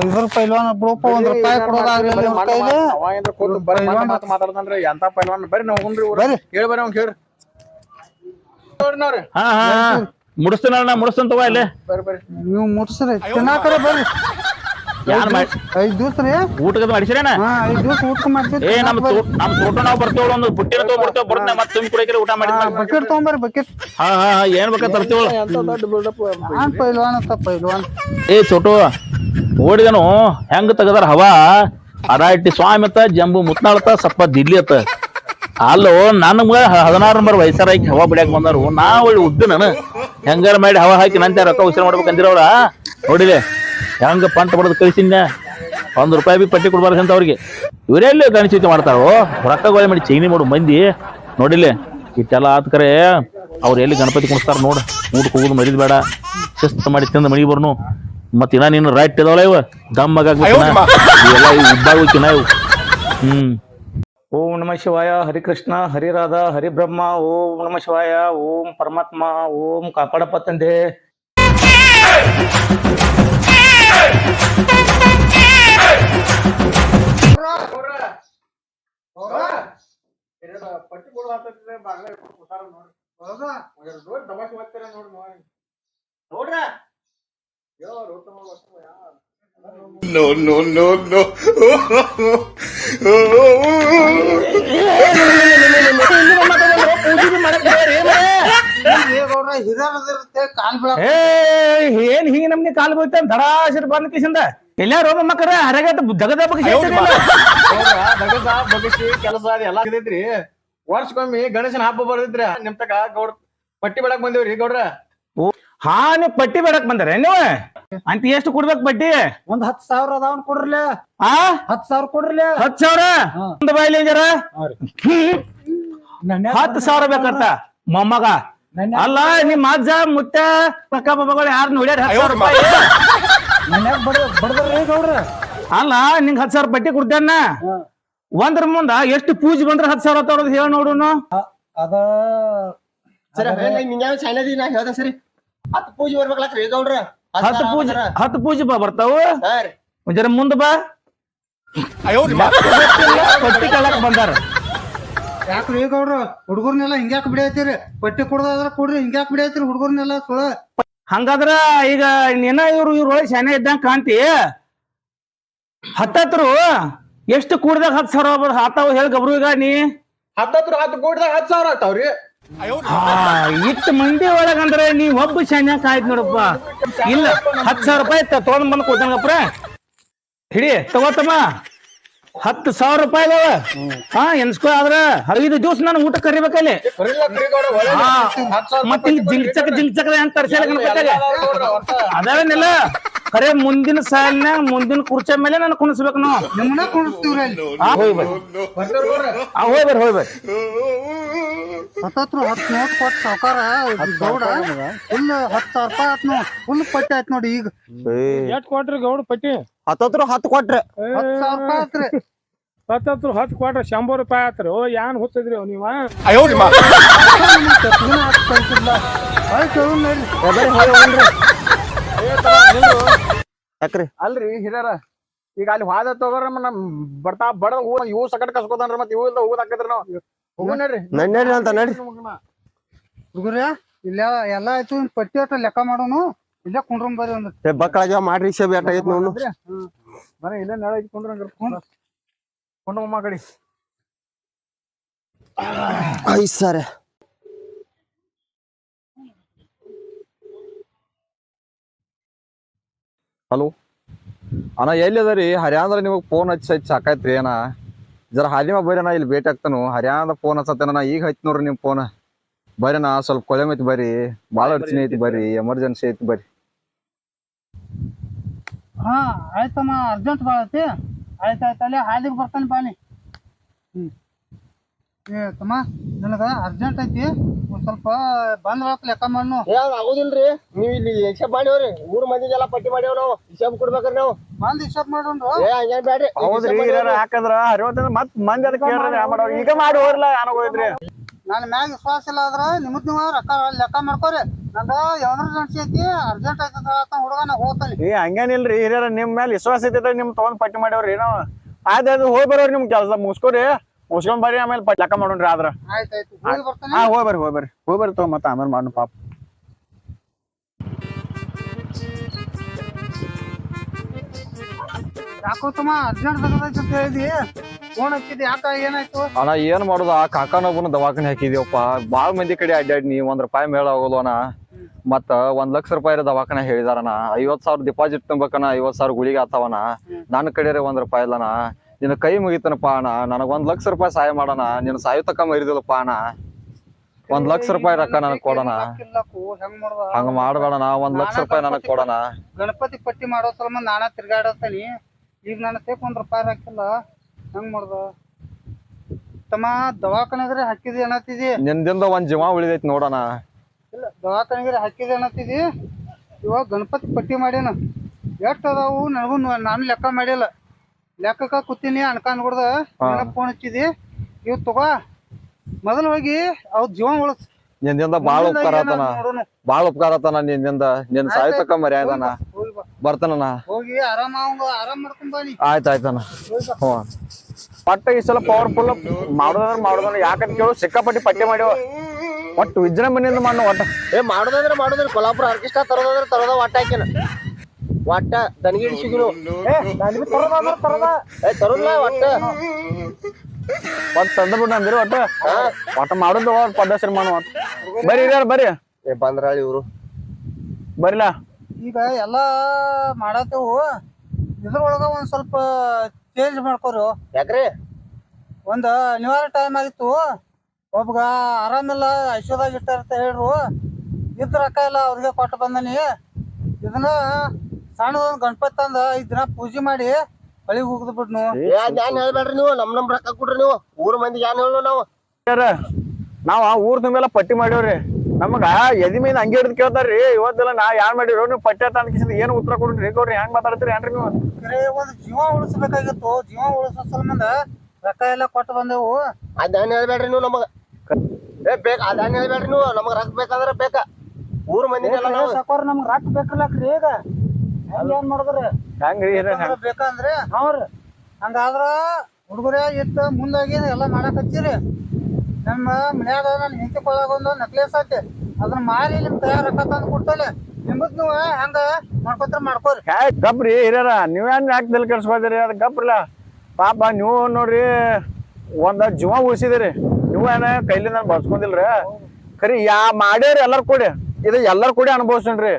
ಇದ್ರ ಪೈಲ್ವಾನ ಬಿಡಪ್ಪ ಒಂದ್ ರೂಪಾಯಿ ಕೊಡೋದಾಗ್ಲಿಲ್ಲ ಬರೀ ಇವ್ರ ಮಣ್ಣ ಕೈಲಿ? ಅವ ಏನ್ರ ಕೂತು ಬರೀ ಮಣ್ಣ ಮಾತ್ ಮಾತಾಡ್ತಾನ್ರಿ ಎಂತ ಪೈಲ್ವಾನ? ಬರ್ರಿ ನಾವು ಹುನ್ರಿ ಬರ್ರಿ. ಹೇಳಿ ಬರ್ರಿ ಅವ್ನ್ ಹೇಳ್ರಿ ನೋಡ್ರಿ ಹಾ ಹಾ ಮುಡಿಸ್ತಾನ ನಾ ಮುಡಿಸ್ತಾನ ತಗೋ ಇಲ್ಲಿ. ಬರ್ರಿ ಬರ್ರಿ ನೀವು ಮುಟ್ಸ್ರಿ ಚೆನ್ನಾಗ್ ಬರ್ರಿ ಯಾನ್ ಮಾಡಿ ಐದ್ ದಿವ್ಸ ರೀ? ಊಟದ ಮಾಡಿಸಿರೇನ? ಹಾ ಐದ್ ದಿವ್ಸ ಊಟ ಮಾಡ್ತೀವಿ ಏ ನಮ್ ತೋ- ನಮ್ ತೋಟ ನಾವ್ ಬರ್ತೇವಳ ಒಂದು ಬುಟ್ಟಿನ ತಗೊಂಡ್ಬರ್ತೇವೆ ಬರ್ತೇವೆ ಮತ್ತೆ ತುಂಬಿ ಕುಡಿಯಕ್ರೆ ಊಟ ಮಾಡಿ ಬಕೆಟ್ ತಗೊಂಬರ್ರಿ ಬಕೆಟ್. ಹಾ ಹಾ ಹಾ, ಏನ್ ಬೇಕಾ ತರ್ತೀವಳ? ಎಂತ ದೊಡ್ಡ ಬಿಲ್ಡಪ್ ನಾನ್ ಪೈಲ್ವಾನ್ ಅಂತ ಪೈಲ್ವಾನ್. ಏ ಚೋಟು ಓಡಿದನು ಹೆಂಗ್ ತೆಗದಾರ ಹವಾ? ಅರಾಟಿ ಸ್ವಾಮಿ ಅತ್ತ ಜಂಬು ಮುತ್ನಾಳತ ಸಪ್ಪ ದಿಲ್ಲಿ ಅತ್ತ ಅಲ್ಲೋ ನನ್ಗ ಹದಿನಾರು ನಂಬರ್ ವಯಸ್ಸಾರಾಕಿ ಹವಾ ಬಿಡ್ಯಾಕ ಬಂದಾರು. ನಾ ಒಳ್ಳೆ ಉದ್ದ ನಾನು. ಹೆಂಗಾರ ಮಾಡಿ ಹವಾ ಹಾಕಿ ನಂತೆ ರೊಕ್ಕ ಉಸಿರು ಮಾಡ್ಬೇಕಂದಿರವ್ರ? ನೋಡಿಲೆ. ಹೆಂಗ ಪಂಟ್ ಬಡದ್ ಕಳಿಸಿನ ಒಂದ್ ರೂಪಾಯಿ ಬಿ ಪಟ್ಟಿ ಕೊಡ್ಬಾರ್ದು ಅಂತ ಅವ್ರಿಗೆ. ಇವರೆಲ್ಲೇ ಗಣಚಿತ ಮಾಡ್ತಾರೋ? ರೊಕ್ಕ ಗೋಳೆ ಮಾಡಿ ಚೈನಿ ಮಾಡು ಮಂದಿ. ನೋಡಿಲ್ಲ ಇಟ್ಟೆಲ್ಲ ಆತ್ ಕರೆ ಅವ್ರು ಎಲ್ಲಿ ಗಣಪತಿ ಕುಣಿಸ್ತಾರ ನೋಡ. ಊಟಕ್ಕೆ ಹೋಗುದು ಮರಿದ್ ಬೇಡ. ಶಿಸ್ತು ಮಾಡಿ ತಿಂದ ಮನಿಗೆ ಬರ್ನು. ಮತ್ತೆ ಇನ್ನ ನೀನು ರೈಟ್ ಇದಾವಲ್ಲ ಇವ? ದಮ್ಮಾಗ್ಬೇಕು ಇವೆಲ್ಲ ಇವು? ಹ್ಮ್. ಓಂ ನಮ ಶಿವಾಯ ಹರಿಕೃಷ್ಣ ಹರಿರಾಧ ಹರಿಬ್ರಹ್ಮ ಓಂ ನಮ ಶಿವಾಯ ಓಂ ಪರಮಾತ್ಮ ಓಂ ಕಾಪಾಡಪ್ಪ ತಂದೆ. ಪಟ್ಟಿಗಳು ಹಾಕಿದ್ರೆ ಬಾಗ್ಲ ಕೊಡ್ತಾರ ನೋಡ್ರಿ. ಹೌದಾ ದೊಡ್ಡ ದಮಾಕಿ ಮಾಡ್ತೀರ ನೋಡ್ರಿ ನೋಡ್ರಿ ಯೋ ರೋಟ ಮಾಡ್ಬೇಕು ಯಾ ಕಾಲ್ no, no. ಏನ್ ಹಿಂಗ ನಮ್ಗೆ ಕಾಲ್ ಬೀಳ್ತ ಧಡಾಸಿರ್ ಬಂದ ಕಿಸಿಂದ. ರೋಮ ಮಕ್ಕಳ ಹರಗ ದಗದ ಬಗ್ಗೆ ದಗದ ಬಗಸಿ ಕೆಲಸ ಎಲ್ಲಾ ಇದೈತ್ರಿ ವರ್ಷಕ್ಕೊಮ್ಮೆ ಗಣೇಶನ ಹಬ್ಬ ಬರ್ದಿದ್ರೆ ನಿಮ್ತಕ ಗೌಡ ಪಟ್ಟಿ ಬಿಡಕ್ ಬಂದೇವ್ರಿ ಗೌಡ್ರ. ಹಾ ನೀವ್ ಪಟ್ಟಿ ಬೆಳಕ್ ಬಂದ್ರೆ ನೀವು? ಅಂತ ಎಷ್ಟು ಕೊಡ್ಬೇಕ್ ಬಡ್ಡಿ? ಒಂದ್ ಹತ್ ಸಾವಿರ ಅದಾವನ್ ಕೊಡ್ರಲ್ಲ ಆ? ಹತ್ ಸಾವಿರ ಕೊಡ್ರಲ್ಲ ಹತ್ ಸಾವಿರ? ಒಂದ್ ಬಾಯ್ಲಿ ಜರ ಹತ್ತು ಸಾವಿರ ಬೇಕಂತ? ಮೊಮ್ಮಗ. ಅಲ್ಲ ನಿಮ್ ಅಜ್ಜ ಮುತ್ತ ಪಕ್ಕ ಮೊಮ್ಮಗಳು ಯಾರು ನೋಡ್ಯಾರ ಅಲ್ಲ ನಿಂಗ್ ಹತ್ ಸಾವಿರ ಬಡ್ಡಿ ಕೊಡ್ತೇನ ಒಂದ್ರ ಮುಂದ ಎಷ್ಟು ಪೂಜೆ ಬಂದ್ರ ಹತ್ ಸಾವಿರ ತಗೊಳೋದು ಹೇಳ ನೋಡುನು? ಅದ ಸರಿ ನಿಂಗೆ ಸರಿ. ಹತ್ತು ಪೂಜೆ ಬರ್ಬೇಕಲ್ಲ ಗೌಡ್ರ. ಹತ್ತು ಪೂಜೆ ಹತ್ತು ಪೂಜೆ ಬಾ ಬರ್ತಾವ. ಜರ ಮುಂದ ಬಾ. ಪಟ್ಟಿ ಕಳಕ್ ಬಂದಾರ. ಯಾಕ್ರಿ ಗೌಡ್ರ? ಹುಡುಗರ್ನೆಲ್ಲ ಹಿಂಗ್ಯಾಕ್ ಬಿಡೈತಿರಿ ಪಟ್ಟಿ ಕೊಡದಾದ್ರ ಕೊಡ್ರಿ ಹಿಂಗ್ಯಾಕ್ ಬಿಡೈತಿರಿ ಹುಡುಗರ್ನೆಲ್ಲ ಸುಳ ಹಂಗಾದ್ರ ಈಗ ನೀನ ಇವ್ರು ಇವ್ರೊಳಗೆ ಶಾನೆ ಇದ್ದಂಗ ಕಾಂತಿ ಹತ್ತತ್ರು ಎಷ್ಟು ಕೂಡ್ದಾಗ ಹತ್ತು ಸಾವಿರ ಆತಾವ ಹೇಳಿ ಗಬ್ರು ಈಗ ನೀ. ಹತ್ತತ್ರ ಹತ್ತು ಕೂಡದಾಗ ಹತ್ತು ಸಾವಿರ ಆಗ್ತಾವ್ರಿ. ಇಟ್ಟು ಮಂದಿ ಒಳಗಂದ್ರೆ ನೀ ಒಬ್ಬ ಶಾನ್ಯಾಕ ಆಯ್ತು ನೋಡಪ್ಪ. ಇಲ್ಲ, ಹತ್ತು ಸಾವಿರ ರೂಪಾಯಿ ತೊಗೊಂಡ್ ಬಂದ್ ಕೊಡ್ತಾನಪ್ಪ ಹಿಡಿ, ತಗೋತಮ್ಮ. ಹತ್ತು ಸಾವಿರ ರೂಪಾಯಿ ಅದಾವ. ಹಾ ಎನ್ಸ್ಕೋ ಆದ್ರ ಐದು ದಿವಸ ನಾನು ಊಟ ಕರಿಬೇಕಲ್ಲಿ. ಮತ್ತೆ ಜಿಂಕ್ ಚಕ್ ಜಿಂಕ್ ಚಕ್ ಅಂತ ತರ್ಸಲ್ಲ ಗಣಪತಿಗೆ ಅದಾವೇನಿಲ್ಲ ಖರೆ ಮುಂದಿನ ಸಾಲಿನ ಮುಂದಿನ ಕುರ್ಚಿ ಮೇಲೆ ನಾನು ಕುಣಿಸ್ಬೇಕು ನಾವು. ಹೋಯ್ ಬರ್ರಿ. ಆ, ಹೋಯ್ ಬರ್ರಿ ಹೋಯ್ ಬರ್ರಿ. ಹತ್ತತ್ರ ಹತ್ತು ನೋಟ್ ಕೊಟ್ಟು ಸಾವುಕಾರ ಗೌಡ ಫುಲ್ ಹತ್ತು ಸಾವಿರ ರೂಪಾಯಿ ಆತ್ ನೋಡಿ. ಫುಲ್ ಪಟ್ಟಿ ಆಯ್ತು ನೋಡಿ ಈಗ. ಎಷ್ಟ್ ಕೊಟ್ರಿ ಗೌಡ ಪಟ್ಟಿ? ಹತ್ತತ್ರ ಹತ್ತು ಕೊಟ್ರೆ. ಹತ್ತು ಸಾವಿರ ರೂಪಾಯಿ ಆತ್ರಿ. ಹತ್ತತ್ರ ಹತ್ತು ಕೊಟ್ರ ಶಂಬರ್ ರೂಪಾಯಿ ಆತ್ರಿ. ಓ ಯಾನ್ ಹುತ್ತಿದ್ರಿ ಅವ್ ನೀವ? ಯಾಕ್ರಿ? ಅಲ್ರಿ ಹಿರಿಯರ ಈಗ ಅಲ್ಲಿ ವಾದ ತಗೋರ ನಮ್ ಬರ್ತಾ ಬಡ ಹೂ ಇವು ಸಕಟ್ ಕಸ್ಕೋತಾನ್ರಿ ಮತ್ತೆ ಇವು ಇಲ್ಲ ಹೋಗುದ್ ಹಾಕತ್ರಿ ನಾವ್. ಹೋಗು ನಡ್ರಿ. ನಡಿ ಅಂತ ನಡಿ. ಹುಡುಗರ ಇಲ್ಲ ಎಲ್ಲ ಆಯ್ತು ಪಟ್ಟಿ ಅಟ್ಟ ಲೆಕ್ಕ ಮಾಡೋನು. ಇಲ್ಲೇ ಕುಂಡ್ರಂ ಬರ್ರಿ ಒಂದು ಏ ಬಕ್ಕಳಾಗ ಮಾಡ್ರಿ ಇಷ್ಟ ಬೇಟ ಐತ್ ನೋಡು ಬರ ಇಲ್ಲೇ ನಾಳೆ ಇಟ್ಕೊಂಡ್ರ ಹಂಗಾರ ಕೊಂಡು. ಐದ್ ಸರ. ಹಲೋ. ಅಣ್ಣ ಎಲ್ಲಿದರಿ ಹರ್ಯಾಂದ್ರ ನಿಮಗ್ ಫೋನ್ ಹಚ್ಚಿ ಹಚ್ಚಿ ಸಾಕಾಯ್ತ್ರಿ ಅಣ್ಣ. ಜರ ಹಾದಿಮ ಬರ್ರಿ ಅಣ್ಣ ಇಲ್ಲಿ ಭೇಟಿ ಆಗ್ತಾನು. ಹರ್ಯಾಂದ್ರ ಫೋನ್ ಹಚ್ಚತ್ತೇನ ಈಗ ಹಚ್ಚಿ ನೋಡ್ರಿ ನಿಮ್ ಫೋನ್ ಬರ್ರಿ ಅಣ್ಣ ಸ್ವಲ್ಪ ಕೊಳೆ ಐತಿ ಬರ್ರಿ ಬಾಳ ಅಡ್ಚಣೆ ಐತಿ ಬರ್ರಿ ಎಮರ್ಜೆನ್ಸಿ ಐತಿ ಬರ್ರಿ ಹಾ ಆಯ್ತಮ್ಮ ಅರ್ಜೆಂಟ್ ಭಾಳ ಐತಿ ಆಯ್ತು ಆಯ್ತು ಅಲ್ಲೇ ಹಾದಿಗೆ ಬರ್ತಾನೆ ಬಾನಿ ಹ್ಮ್. ಏ ತಮ್ಮ ನನಗ ಅರ್ಜೆಂಟ್ ಐತಿ. ಒಂದ್ ಸ್ವಲ್ಪ ಬಂದ್ ಬರಾಕ್ ಲೆಕ್ಕ ಮಾಡ್ನು ಆಗುದಿಲ್ರಿ. ನೀವ್ ಇಲ್ಲಿ ಹಿಸಾಬ್ ಮಾಡಿವ್ರಿ. ಮೂರು ಮಂದಿಗೆಲ್ಲ ಪಟ್ಟಿ ಮಾಡ್ಯಾವ ನಾವು. ಹಿಸಾಬ್ ಕೊಡ್ಬೇಕ್ರಿ ನಾವು. ಬಂದ್ ಹಿಸಾಬ್ ಮಾಡೋಣ್ರು ಏ ಹಂಗೇನ್ ಬ್ಯಾಡ್ರಿ. ಹೌದ್ರಿ ಹಿರಿಯರ ಯಾಕಂದ್ರ ಹರಿವತ್ತಂದ್ರ ಮತ್ ಮಂದಿ ಅದಕ್ಕೆ ಕೇಳ್ರಿ ಈಗ ಮಾಡಿ ಹೋಗ್ರಲ್ಲ ನನ್ನ ಮ್ಯಾಗ ವಿಶ್ವಾಸ ಇಲ್ಲ ಆದ್ರ ನಿಮ್ಮದ್ ನೀವು ರೊಕ್ಕ ಲೆಕ್ಕ ಮಾಡ್ಕೋರಿ. ನಂದ ಎಮರ್ಜೆನ್ಸಿ ಐತಿ ಅರ್ಜೆಂಟ್ ಐತಿ ಅಂತ ಹುಡುಗ ನಾ ಹೋಗ್ತಾನೆ. ಏ ಹಂಗೇನಿಲ್ರಿ ಹಿರಿಯರ ನಿಮ್ ಮೇಲೆ ವಿಶ್ವಾಸ ಇದ್ದ ನಿಮ್ ತಗೊಂಡ್ ಪಟ್ಟಿ ಮಾಡ್ಯಾವ್ರಿ. ನಾವು ಅದು ಹೋಗಿ ಬರೋರಿ ನಿಮ್ ಕೆಲಸ ಮುಸ್ಕೋರಿ ಮುಸ್ಕೊಂಡ್ ಬರ್ರಿ ಆಮೇಲೆ ಪಟ್ಟಿ ಲೆಕ್ಕ ಮಾಡೋಣ್ರಿ ಆದ್ರ. ಆಯ್ತಾಯ್ತು ಹೋಗಿ ಬರ್ತಾನೆ. ಹಾ ಹೋಗಿ ಬರ್ರಿ ಹೋಗಿ ಬರ್ರಿ. ಹೋಗಿ ಬರ್ರಿ ತಗೋ ಮತ್ತೆ ಆಮೇಲೆ ಮಾಡೋಣ ಪಾಪ. ಯಾಕೋ ತಮ್ಮ ಅರ್ಜೆಂಟ್ ಬೇಕಾದೈತಿ ಅಂತ ಹೇಳಿದಿ. ಫೋನ್ ಹಚ್ಚಿದ್ ಯಾಕ ಏನಾಯ್ತು? ಅಣ್ಣ ಏನ್ ಮಾಡುದ? ಕಾಕನೊಬ್ಬನ ದವಾಖಾನೆ ಹಾಕಿದ್ಯಪ್ಪ. ಬಾಳ್ ಮಂದಿ ಕಡೆ ಅಡ್ಡಾಡಿ ನೀ ಒಂದ್ ರೂಪಾಯಿ ಮೇಳ ಹೋಗೋದು ಅಣ್ಣ. ಮತ್ತ ಒಂದ್ ಲಕ್ಷ ರೂಪಾಯಿ ದವಾಖಾನೆ ಹೇಳಿದಾರನ. ಐವತ್ ಸಾವಿರ ಡಿಪಾಸಿಟ್ ತುಂಬಕನ ಐವತ್ ಸಾವಿರ ಗುಳಿಗೆ ಆತವನ. ನನ್ನ ಕಡೆ ಒಂದ್ ರೂಪಾಯಿ ಇಲ್ಲನ. ನಿನ್ನ ಕೈ ಮುಗಿತನಪ್ಪ ಅಣ್ಣ. ನನಗ್ ಒಂದ್ ಲಕ್ಷ ರೂಪಾಯಿ ಸಹಾಯ ಮಾಡೋಣ. ನಿನ್ನ ಸಾಯುತಕ ಮರಿದಿಲ್ಲಪ್ಪ ಅಣ್ಣ. ಒಂದ್ ಲಕ್ಷ ರೂಪಾಯಿ ರೊಕ್ಕ ನನಗ್ ಕೊಡೋಣ. ಹೆಂಗ್ ಮಾಡ್ಬೇಡಣ ಒಂದ್ ಲಕ್ಷ ರೂಪಾಯಿ ನನಗ್ ಕೊಡೋಣ. ಗಣಪತಿ ಪಟ್ಟಿ ಮಾಡೋ ಸಲ ನಾನ ತಿರ್ಗಾಡತ್ತೀನಿ. ಈಗ ನನ್ನ ಸೇಫ್ ಒಂದ್ ರೂಪಾಯಿ ಹಾಕಿಲ್ಲ. ಹೆಂಗ್ ಮಾಡ್ದ? ತಮ್ಮ ದವಾಖಾನೆಗ್ರೆ ಹಾಕಿದಿ ಅನ್ನತ್ತಿದಿ? ನಿಂದಿಂದ ಒಂದ್ ಜೀವ ಉಳಿದೈತಿ ನೋಡೋಣ. ಇಲ್ಲ ದವಾಖಾನೆಗೆ ಹಾಕಿದೆ ಅನ್ನತ್ತಿದಿ. ಇವಾಗ ಗಣಪತಿ ಪಟ್ಟಿ ಮಾಡ್ಯಾನ. ಎಷ್ಟ್ ಅದಾವು ನನಗೂ ನಾನು ಲೆಕ್ಕ ಮಾಡಿಲ್ಲ. ಲೆಕ್ಕಕ್ಕ ಕೂತೀನಿ ಅನ್ಕೊಂಡ್ಬಿಡ್ದ ಫೋನ್ ಹಚ್ಚಿದಿ. ಇವ್ ತಗೋ. ಮೊದಲು ಹೋಗಿ ಅವ್ ಜೀವ ಉಳಿಸ್. ನಿಂದಿಂದ ಬಾಳ ಉಪಕಾರ ಆತನ. ಬಾಳ ಉಪಕಾರ ಆತನ ನಿನ್ನಿಂದ. ನಿನ್ ಸಾಯ್ತಕ್ಕ ಮರ್ಯಾದನ ಹೋಗಿ ಬಾ. ಬರ್ತಾನಣ್ಣ ಹೋಗಿ ಆರಾಮ ಅವಂಗ ಆರಾಮ್ ಮಾಡ್ಕೊಂಡ್ ನೀ. ಆಯ್ತನ ಹ್ಞೂ ಒಟ್ಟ ಈ ಸಲ ಪವರ್ಫುಲ್ ಮಾಡೋದಂದ್ರ ಮಾಡೋದಂದ್ರ ಯಾಕಂತ ಕೇಳು ಸಿಕ್ಕಾಪಟ್ಟಿ ಪಟ್ಟಿ ಮಾಡ್ಯಾವ. ಒಟ್ಟು ವಿಜೃಂಭಣೆಯಿಂದ ಮಾಡೋ ಒಟ್ಟ? ಏ ಮಾಡೋದಂದ್ರೆ ಮಾಡೋದ್ರ ಕೊಲ್ಲಾಪುರ ಆರ್ಕೆಸ್ಟ್ರಾ ತರೋದಂದ್ರೆ ತರೋದ ಒಟ್ಟ ಹಾಕಿನ ಒಟ್ಟ ದನಗಿ ಸಿಗುನು ಏ ತರೋದ್ಲ ಒಟ್ಟ ಒಟ್ ತಂದ ಬಿಡ ಅಂದಿರಿ ಒಟ್ಟ. ಒಟ್ಟ? ಮಾಡೋದು ಪದ್ಧತಿ ಮಾಡೋ ಒಟ್ಟ. ಬರ್ರಿ ಇರ್ಯಾರ ಬರ್ರಿ. ಏ ಬಂದ್ರಾಳಿ ಇವರು. ಬರ್ರಿಲ್ಲ ಈಗ ಎಲ್ಲಾ ಮಾಡತ್ತೇವು. ಇದ್ರೊಳಗ ಒಂದ್ ಸ್ವಲ್ಪ ಚೇಂಜ್ ಮಾಡ್ಕೋರು. ಯಾಕ್ರಿ? ಒಂದ್ ಅನಿವಾರ್ಯ ಟೈಮ್ ಆಗಿತ್ತು. ಒಬ್ಬಗ ಆರಾಮಿಲ್ಲ ಐಶ್ವರ್ಯಾಗ ಇಟ್ಟಾರ ಅಂತ ಹೇಳ್ರು. ಇದ್ರ ರೊಕ್ಕ ಇಲ್ಲ ಅವ್ರಿಗೆ ಕೊಟ್ಟು ಬಂದನಿ. ಇದನ್ನ ಸಣ್ಣದೊಂದು ಗಣಪತಿ ತಂದ ಐದ್ ದಿನ ಪೂಜೆ ಮಾಡಿ ಹೊಳಿಗೆ ಹೋಗ್ದು ಬಿಡ್ನು ಏನ್ ಹೇಳ್ಬೇಡ್ರಿ ನೀವು ನಮ್ ನಮ್ ರೊಕ್ಕ ಕೊಡ್ರಿ ನೀವು. ಊರ್ ಮಂದಿಗೆ ಏನ್ ಹೇಳು ನಾವು. ಆ ಊರ್ ಮೇಲೆ ಪಟ್ಟಿ ಮಾಡಿವ್ರಿ ನಮಗ ಎದಿ ಮೀನ್ ಹಂಗೆ ಹಿಡಿದು ಕೇಳ್ತಾರ್ರಿ. ಇವತ್ತೆಲ್ಲ ನಾ ಯಾನ್ ಮಾಡಿರೋ ನೀವು ಪಟ್ಟಿ ಅಂತ ಅನ್ಕಿಸಿದ ಏನ್ ಉತ್ತರ ಕೊಡ್ರಿ? ಗೌಡ್ರಿ ಹೆಂಗ್ ಮಾತಾಡ್ತೀರಿ ಏನ್ರಿ ನೀವು? ಕರೆ ಒಂದ್ ಜೀವ ಉಳಿಸ್ಬೇಕಾಗಿತ್ತು. ಜೀವ ಉಳಿಸೋ ಸಂಬಂಧ ರೊಕ್ಕ ಎಲ್ಲ ಕೊಟ್ಟು ಬಂದೆವು. ಅದ್ ಹೇಳ್ಬೇಡ್ರಿ ನೀವು ನಮಗ. ಏ ಬೇಕ ಅದನ್ನ ಹೇಳ್ಬೇಡ್ರಿ ನೀವು. ನಮಗ್ ರೊಕ್ಕ ಬೇಕಂದ್ರ ಬೇಕ ಊರ್ ಮಂದಿ ನಾವು ಸಾಕೋರ್ ನಮ್ಗ್ ರೊಕ್ಕ ಬೇಕಲ್ಲಕ್ರಿ ಈಗ? ಹೆಂಗ್ ಏನ್ ಮಾಡಿದ್ರಿ? ಹೆಂಗ್ರಿ? ಬೇಕಂದ್ರೆ ಅವ್ರ ಹಂಗಾದ್ರ ಹುಡುಗರೇ ಇತ್ತು ಮುಂದಾಗಿ ಎಲ್ಲ ಮಾಡಕ್ ಹಚ್ಚಿರಿ. ನಮ್ಮ ಮನ್ಯಾಗ ನನ್ನ ಹೆಂಡತಿ ಕೊಳಗ ಒಂದು ನೆಕ್ಲೆಸ್ ಐತಿ ಅದನ್ನ ಮಾರಿ ನಿಮ್ ತಯಾರ ರೊಕ್ಕ ತಂದು ಕೊಡ್ತಲೆ ನಿಮ್ಮದ್ ನೀವು ಹಂಗ ಮಾಡ್ಕೊತಾರ ಮಾಡ್ಕೋರಿ. ಹ್ಯಾ ಗಪ್ರಿ ಹಿರಿಯರ ನೀವೇನ್ ಯಾಕೆ ತಲೆ ಕೆಡ್ಸ್ಕೊಳ್ತೀರಿ ಅದ್ ಗಪ್ರಲ್ಲ. ಪಾಪ ನೀವು ನೋಡ್ರಿ ಒಂದ ಜೀವ ಉಳಿಸಿದಿರಿ. ನೀವು ಕೈಲಿ ನಾನು ಬಳಸ್ಕೊಂಡಿಲ್ರಿ ಕರಿ ಯಾ ಮಾಡ್ಯಾರ ಎಲ್ಲಾರು ಕೂಡಿ? ಇದು ಎಲ್ಲಾರು ಕೂಡಿ ಅನುಭವಿಸ್ರಿ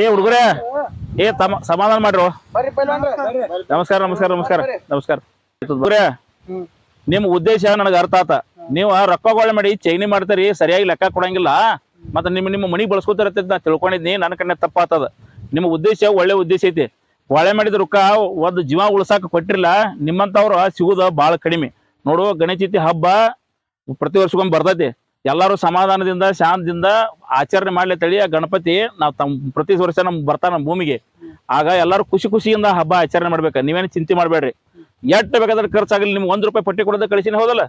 ಏ ಹುಡುಗರೇ ಏ ತಮ್ಮ ಸಮಾಧಾನ ಮಾಡ್ರು. ನಮಸ್ಕಾರ ನಮಸ್ಕಾರ ನಮಸ್ಕಾರ ನಮಸ್ಕಾರ. ಹುಡುಗ್ರೇ, ನಿಮ್ ಉದ್ದೇಶ ನನಗ ಅರ್ಥ ಆತ. ನೀವು ರೊಕ್ಕಗೊಳ್ಳೆ ಮಾಡಿ ಚೈನಿ ಮಾಡ್ತೀರಿ ಸರಿಯಾಗಿ ಲೆಕ್ಕ ಕೊಡಂಗಿಲ್ಲ. ಮತ್ತೆ ನಿಮ್ ನಿಮ್ಮ ಮನಿ ಬಳಸ್ಕೊತಾರ ನಾ ತಿಳ್ಕೊಂಡಿದ್ನಿ ನನ್ನ ಕಣ್ಣೆ ತಪ್ಪಾತದ. ನಿಮ್ಮ ಉದ್ದೇಶ ಒಳ್ಳೆ ಉದ್ದೇಶ ಐತಿ. ಒಳ್ಳೆ ಮಾಡಿದ ರೊಕ್ಕ ಒಂದು ಜೀವ ಉಳ್ಸಾಕ ಕೊಟ್ಟಿರಲ್ಲ ನಿಮ್ಮಂಥವ್ರು ಸಿಗುದ ಬಾಳ ಕಡಿಮೆ. ನೋಡು, ಗಣೇಶ ಚತುರ್ಥಿ ಹಬ್ಬ ಪ್ರತಿ ವರ್ಷಕ್ಕೊಮ್ಮೆ ಬರ್ತೈತಿ. ಎಲ್ಲರೂ ಸಮಾಧಾನದಿಂದ ಶಾಂತದಿಂದ ಆಚರಣೆ ಮಾಡ್ಲತ್ತೇಳಿ ಆ ಗಣಪತಿ ನಾವು ತಮ್ಮ ಪ್ರತಿ ವರ್ಷ ನಮ್ ಬರ್ತಾನ ನಮ್ಮ ಭೂಮಿಗೆ. ಆಗ ಎಲ್ಲರೂ ಖುಷಿ ಖುಷಿಯಿಂದ ಹಬ್ಬ ಆಚರಣೆ ಮಾಡ್ಬೇಕು. ನೀವೇನು ಚಿಂತೆ ಮಾಡಬೇಡ್ರಿ. ಎಷ್ಟು ಬೇಕಾದ್ರೆ ಖರ್ಚಾಗಲಿ ನಿಮ್ಗೆ ಒಂದ್ ರೂಪಾಯಿ ಪಟ್ಟಿ ಕೊಡೋದ ಕಳಿಸಿನ ಹೋದಲ್ಲ?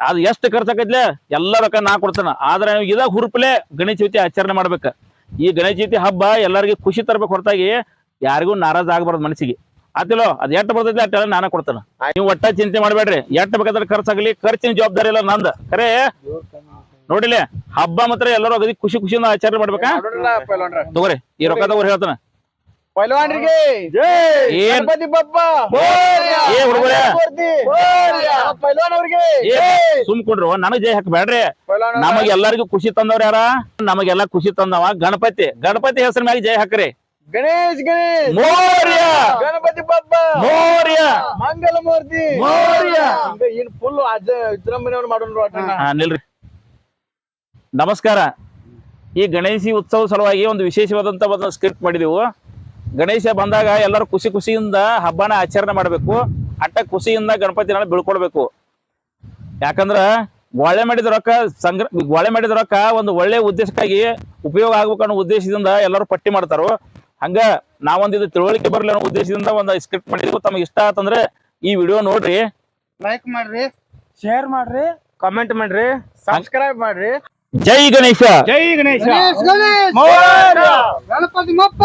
ಅದು ಎಷ್ಟು ಖರ್ಚಾಗೈತ್ಲೆ? ಎಲ್ಲ ರೊಕ್ಕ ನಾ ಕೊಡ್ತಾನ. ಆದ್ರೆ ಇದಾಗ ಹುರುಪ್ಲೆ ಗಣೇಶ ಚೌತಿ ಆಚರಣೆ ಮಾಡ್ಬೇಕ. ಈ ಗಣೇಶ ಜಯಂತಿ ಹಬ್ಬ ಎಲ್ಲರಿಗೂ ಖುಷಿ ತರಬೇಕು ಹೊರತಾಗಿ ಯಾರಿಗೂ ನಾರಾಜ್ ಆಗಬಾರ್ದು ಮನಸ್ಸಿಗೆ. ಆತಿಲೋ ಅದ್ ಎಷ್ಟು ಬರ್ತೈತಿ ಅಟ್ಟೆಲ್ಲ ನಾನು ಕೊಡ್ತಾನ. ನೀವು ಒಟ್ಟ ಚಿಂತೆ ಮಾಡಬೇಡ್ರಿ. ಎಷ್ಟು ಬೇಕಾದ್ರೆ ಖರ್ಚಾಗಲಿ ಖರ್ಚಿನ ಜವಾಬ್ದಾರಿ ಎಲ್ಲ ನಂದ. ಖರೆ ನೋಡಿಲಿ ಹಬ್ಬ ಮಾತ್ರ ಎಲ್ಲರೂ ಅಗದಿ ಖುಷಿ ಖುಷಿಯಿಂದ ಆಚರಣೆ ಮಾಡ್ಬೇಕಾ? ತಗೋರಿ ಈ ರೊಕ್ಕ ತಗೋರಿ ಹೇಳ್ತಾನ. ಪೈಲ್ವಾನ್ರಿಗೆ. ಏನ್ ಗಣಪತಿ ಬಪ್ಪ. ಪೈಲ್ವಾನ್ ಅವ್ರಿಗೆ. ಸುಮ್ಕೊಂಡ್ರು ನನಗ್ ಜೈ ಹಾಕ್ಬೇಡ್ರಿ. ನಮಗ್ ಎಲ್ಲರಿಗೂ ಖುಷಿ ತಂದವ್ರ ಯಾರ? ನಮಗೆಲ್ಲ ಖುಷಿ ತಂದವ ಗಣಪತಿ. ಗಣಪತಿ ಹೆಸರ ಮ್ಯಾಗ ಜೈ ಹಾಕ್ರಿ. ಗಣೇಶ್ ಗಣೇಶ್. ಮೋರ್ಯ. ಗಣಪತಿ ಬಪ್ಪ. ಮೋರ್ಯ. ಮಂಗಲ ಮೂರ್ತಿ ಮೋರ್ಯ ಇನ್ ಫುಲ್ ಅಜ್ಜ ವಿಜೃಂಭಣೆ ಮಾಡೋಣ ಹಾ ನಿಲ್ರಿ. ನಮಸ್ಕಾರ. ಈ ಗಣೇಶಿ ಉತ್ಸವ ಸಲುವಾಗಿ ಒಂದು ವಿಶೇಷವಾದಂತ ಒಂದು ಸ್ಕ್ರಿಪ್ಟ್ ಮಾಡಿದೆವು. ಗಣೇಶ ಬಂದಾಗ ಎಲ್ಲರೂ ಖುಷಿ ಖುಷಿಯಿಂದ ಹಬ್ಬನ ಆಚರಣೆ ಮಾಡಬೇಕು. ಅಟ್ಟ ಖುಷಿಯಿಂದ ಗಣಪತಿನ ಬೀಳ್ಕೊಡ್ಬೇಕು. ಯಾಕಂದ್ರ ಗೋಳೆ ಮಾಡಿದ ರೊಕ್ಕ ಸಂಗ್ರ ಗೋಳೆ ಮಾಡಿದ ರೊಕ್ಕ ಒಂದು ಒಳ್ಳೆ ಉದ್ದೇಶಕ್ಕಾಗಿ ಉಪಯೋಗ ಆಗ್ಬೇಕು ಅನ್ನೋ ಉದ್ದೇಶದಿಂದ ಎಲ್ಲರೂ ಪಟ್ಟಿ ಮಾಡ್ತಾರೋ ಹಂಗ ನಾವೊಂದು ಇದು ತಿಳುವಳಿಕೆ ಬರಲಿ ಅನ್ನೋ ಉದ್ದೇಶದಿಂದ ಒಂದು ಸ್ಕ್ರಿಪ್ಟ್ ಮಾಡಿದ್ವಿ ತಮಗೆ ಇಷ್ಟ ಆತಂದ್ರೆ ಈ ವಿಡಿಯೋ ನೋಡ್ರಿ. ಲೈಕ್ ಮಾಡ್ರಿ. ಶೇರ್ ಮಾಡ್ರಿ. ಕಾಮೆಂಟ್ ಮಾಡ್ರಿ. ಸಬ್ಸ್ಕ್ರೈಬ್ ಮಾಡ್ರಿ. ಜೈ ಗಣೇಶ. ಜೈ ಗಣೇಶ. ಗಣೇಶ್ ಗಣೇಶ್. ಗಣಪತಿ ಮಪ್ಪ.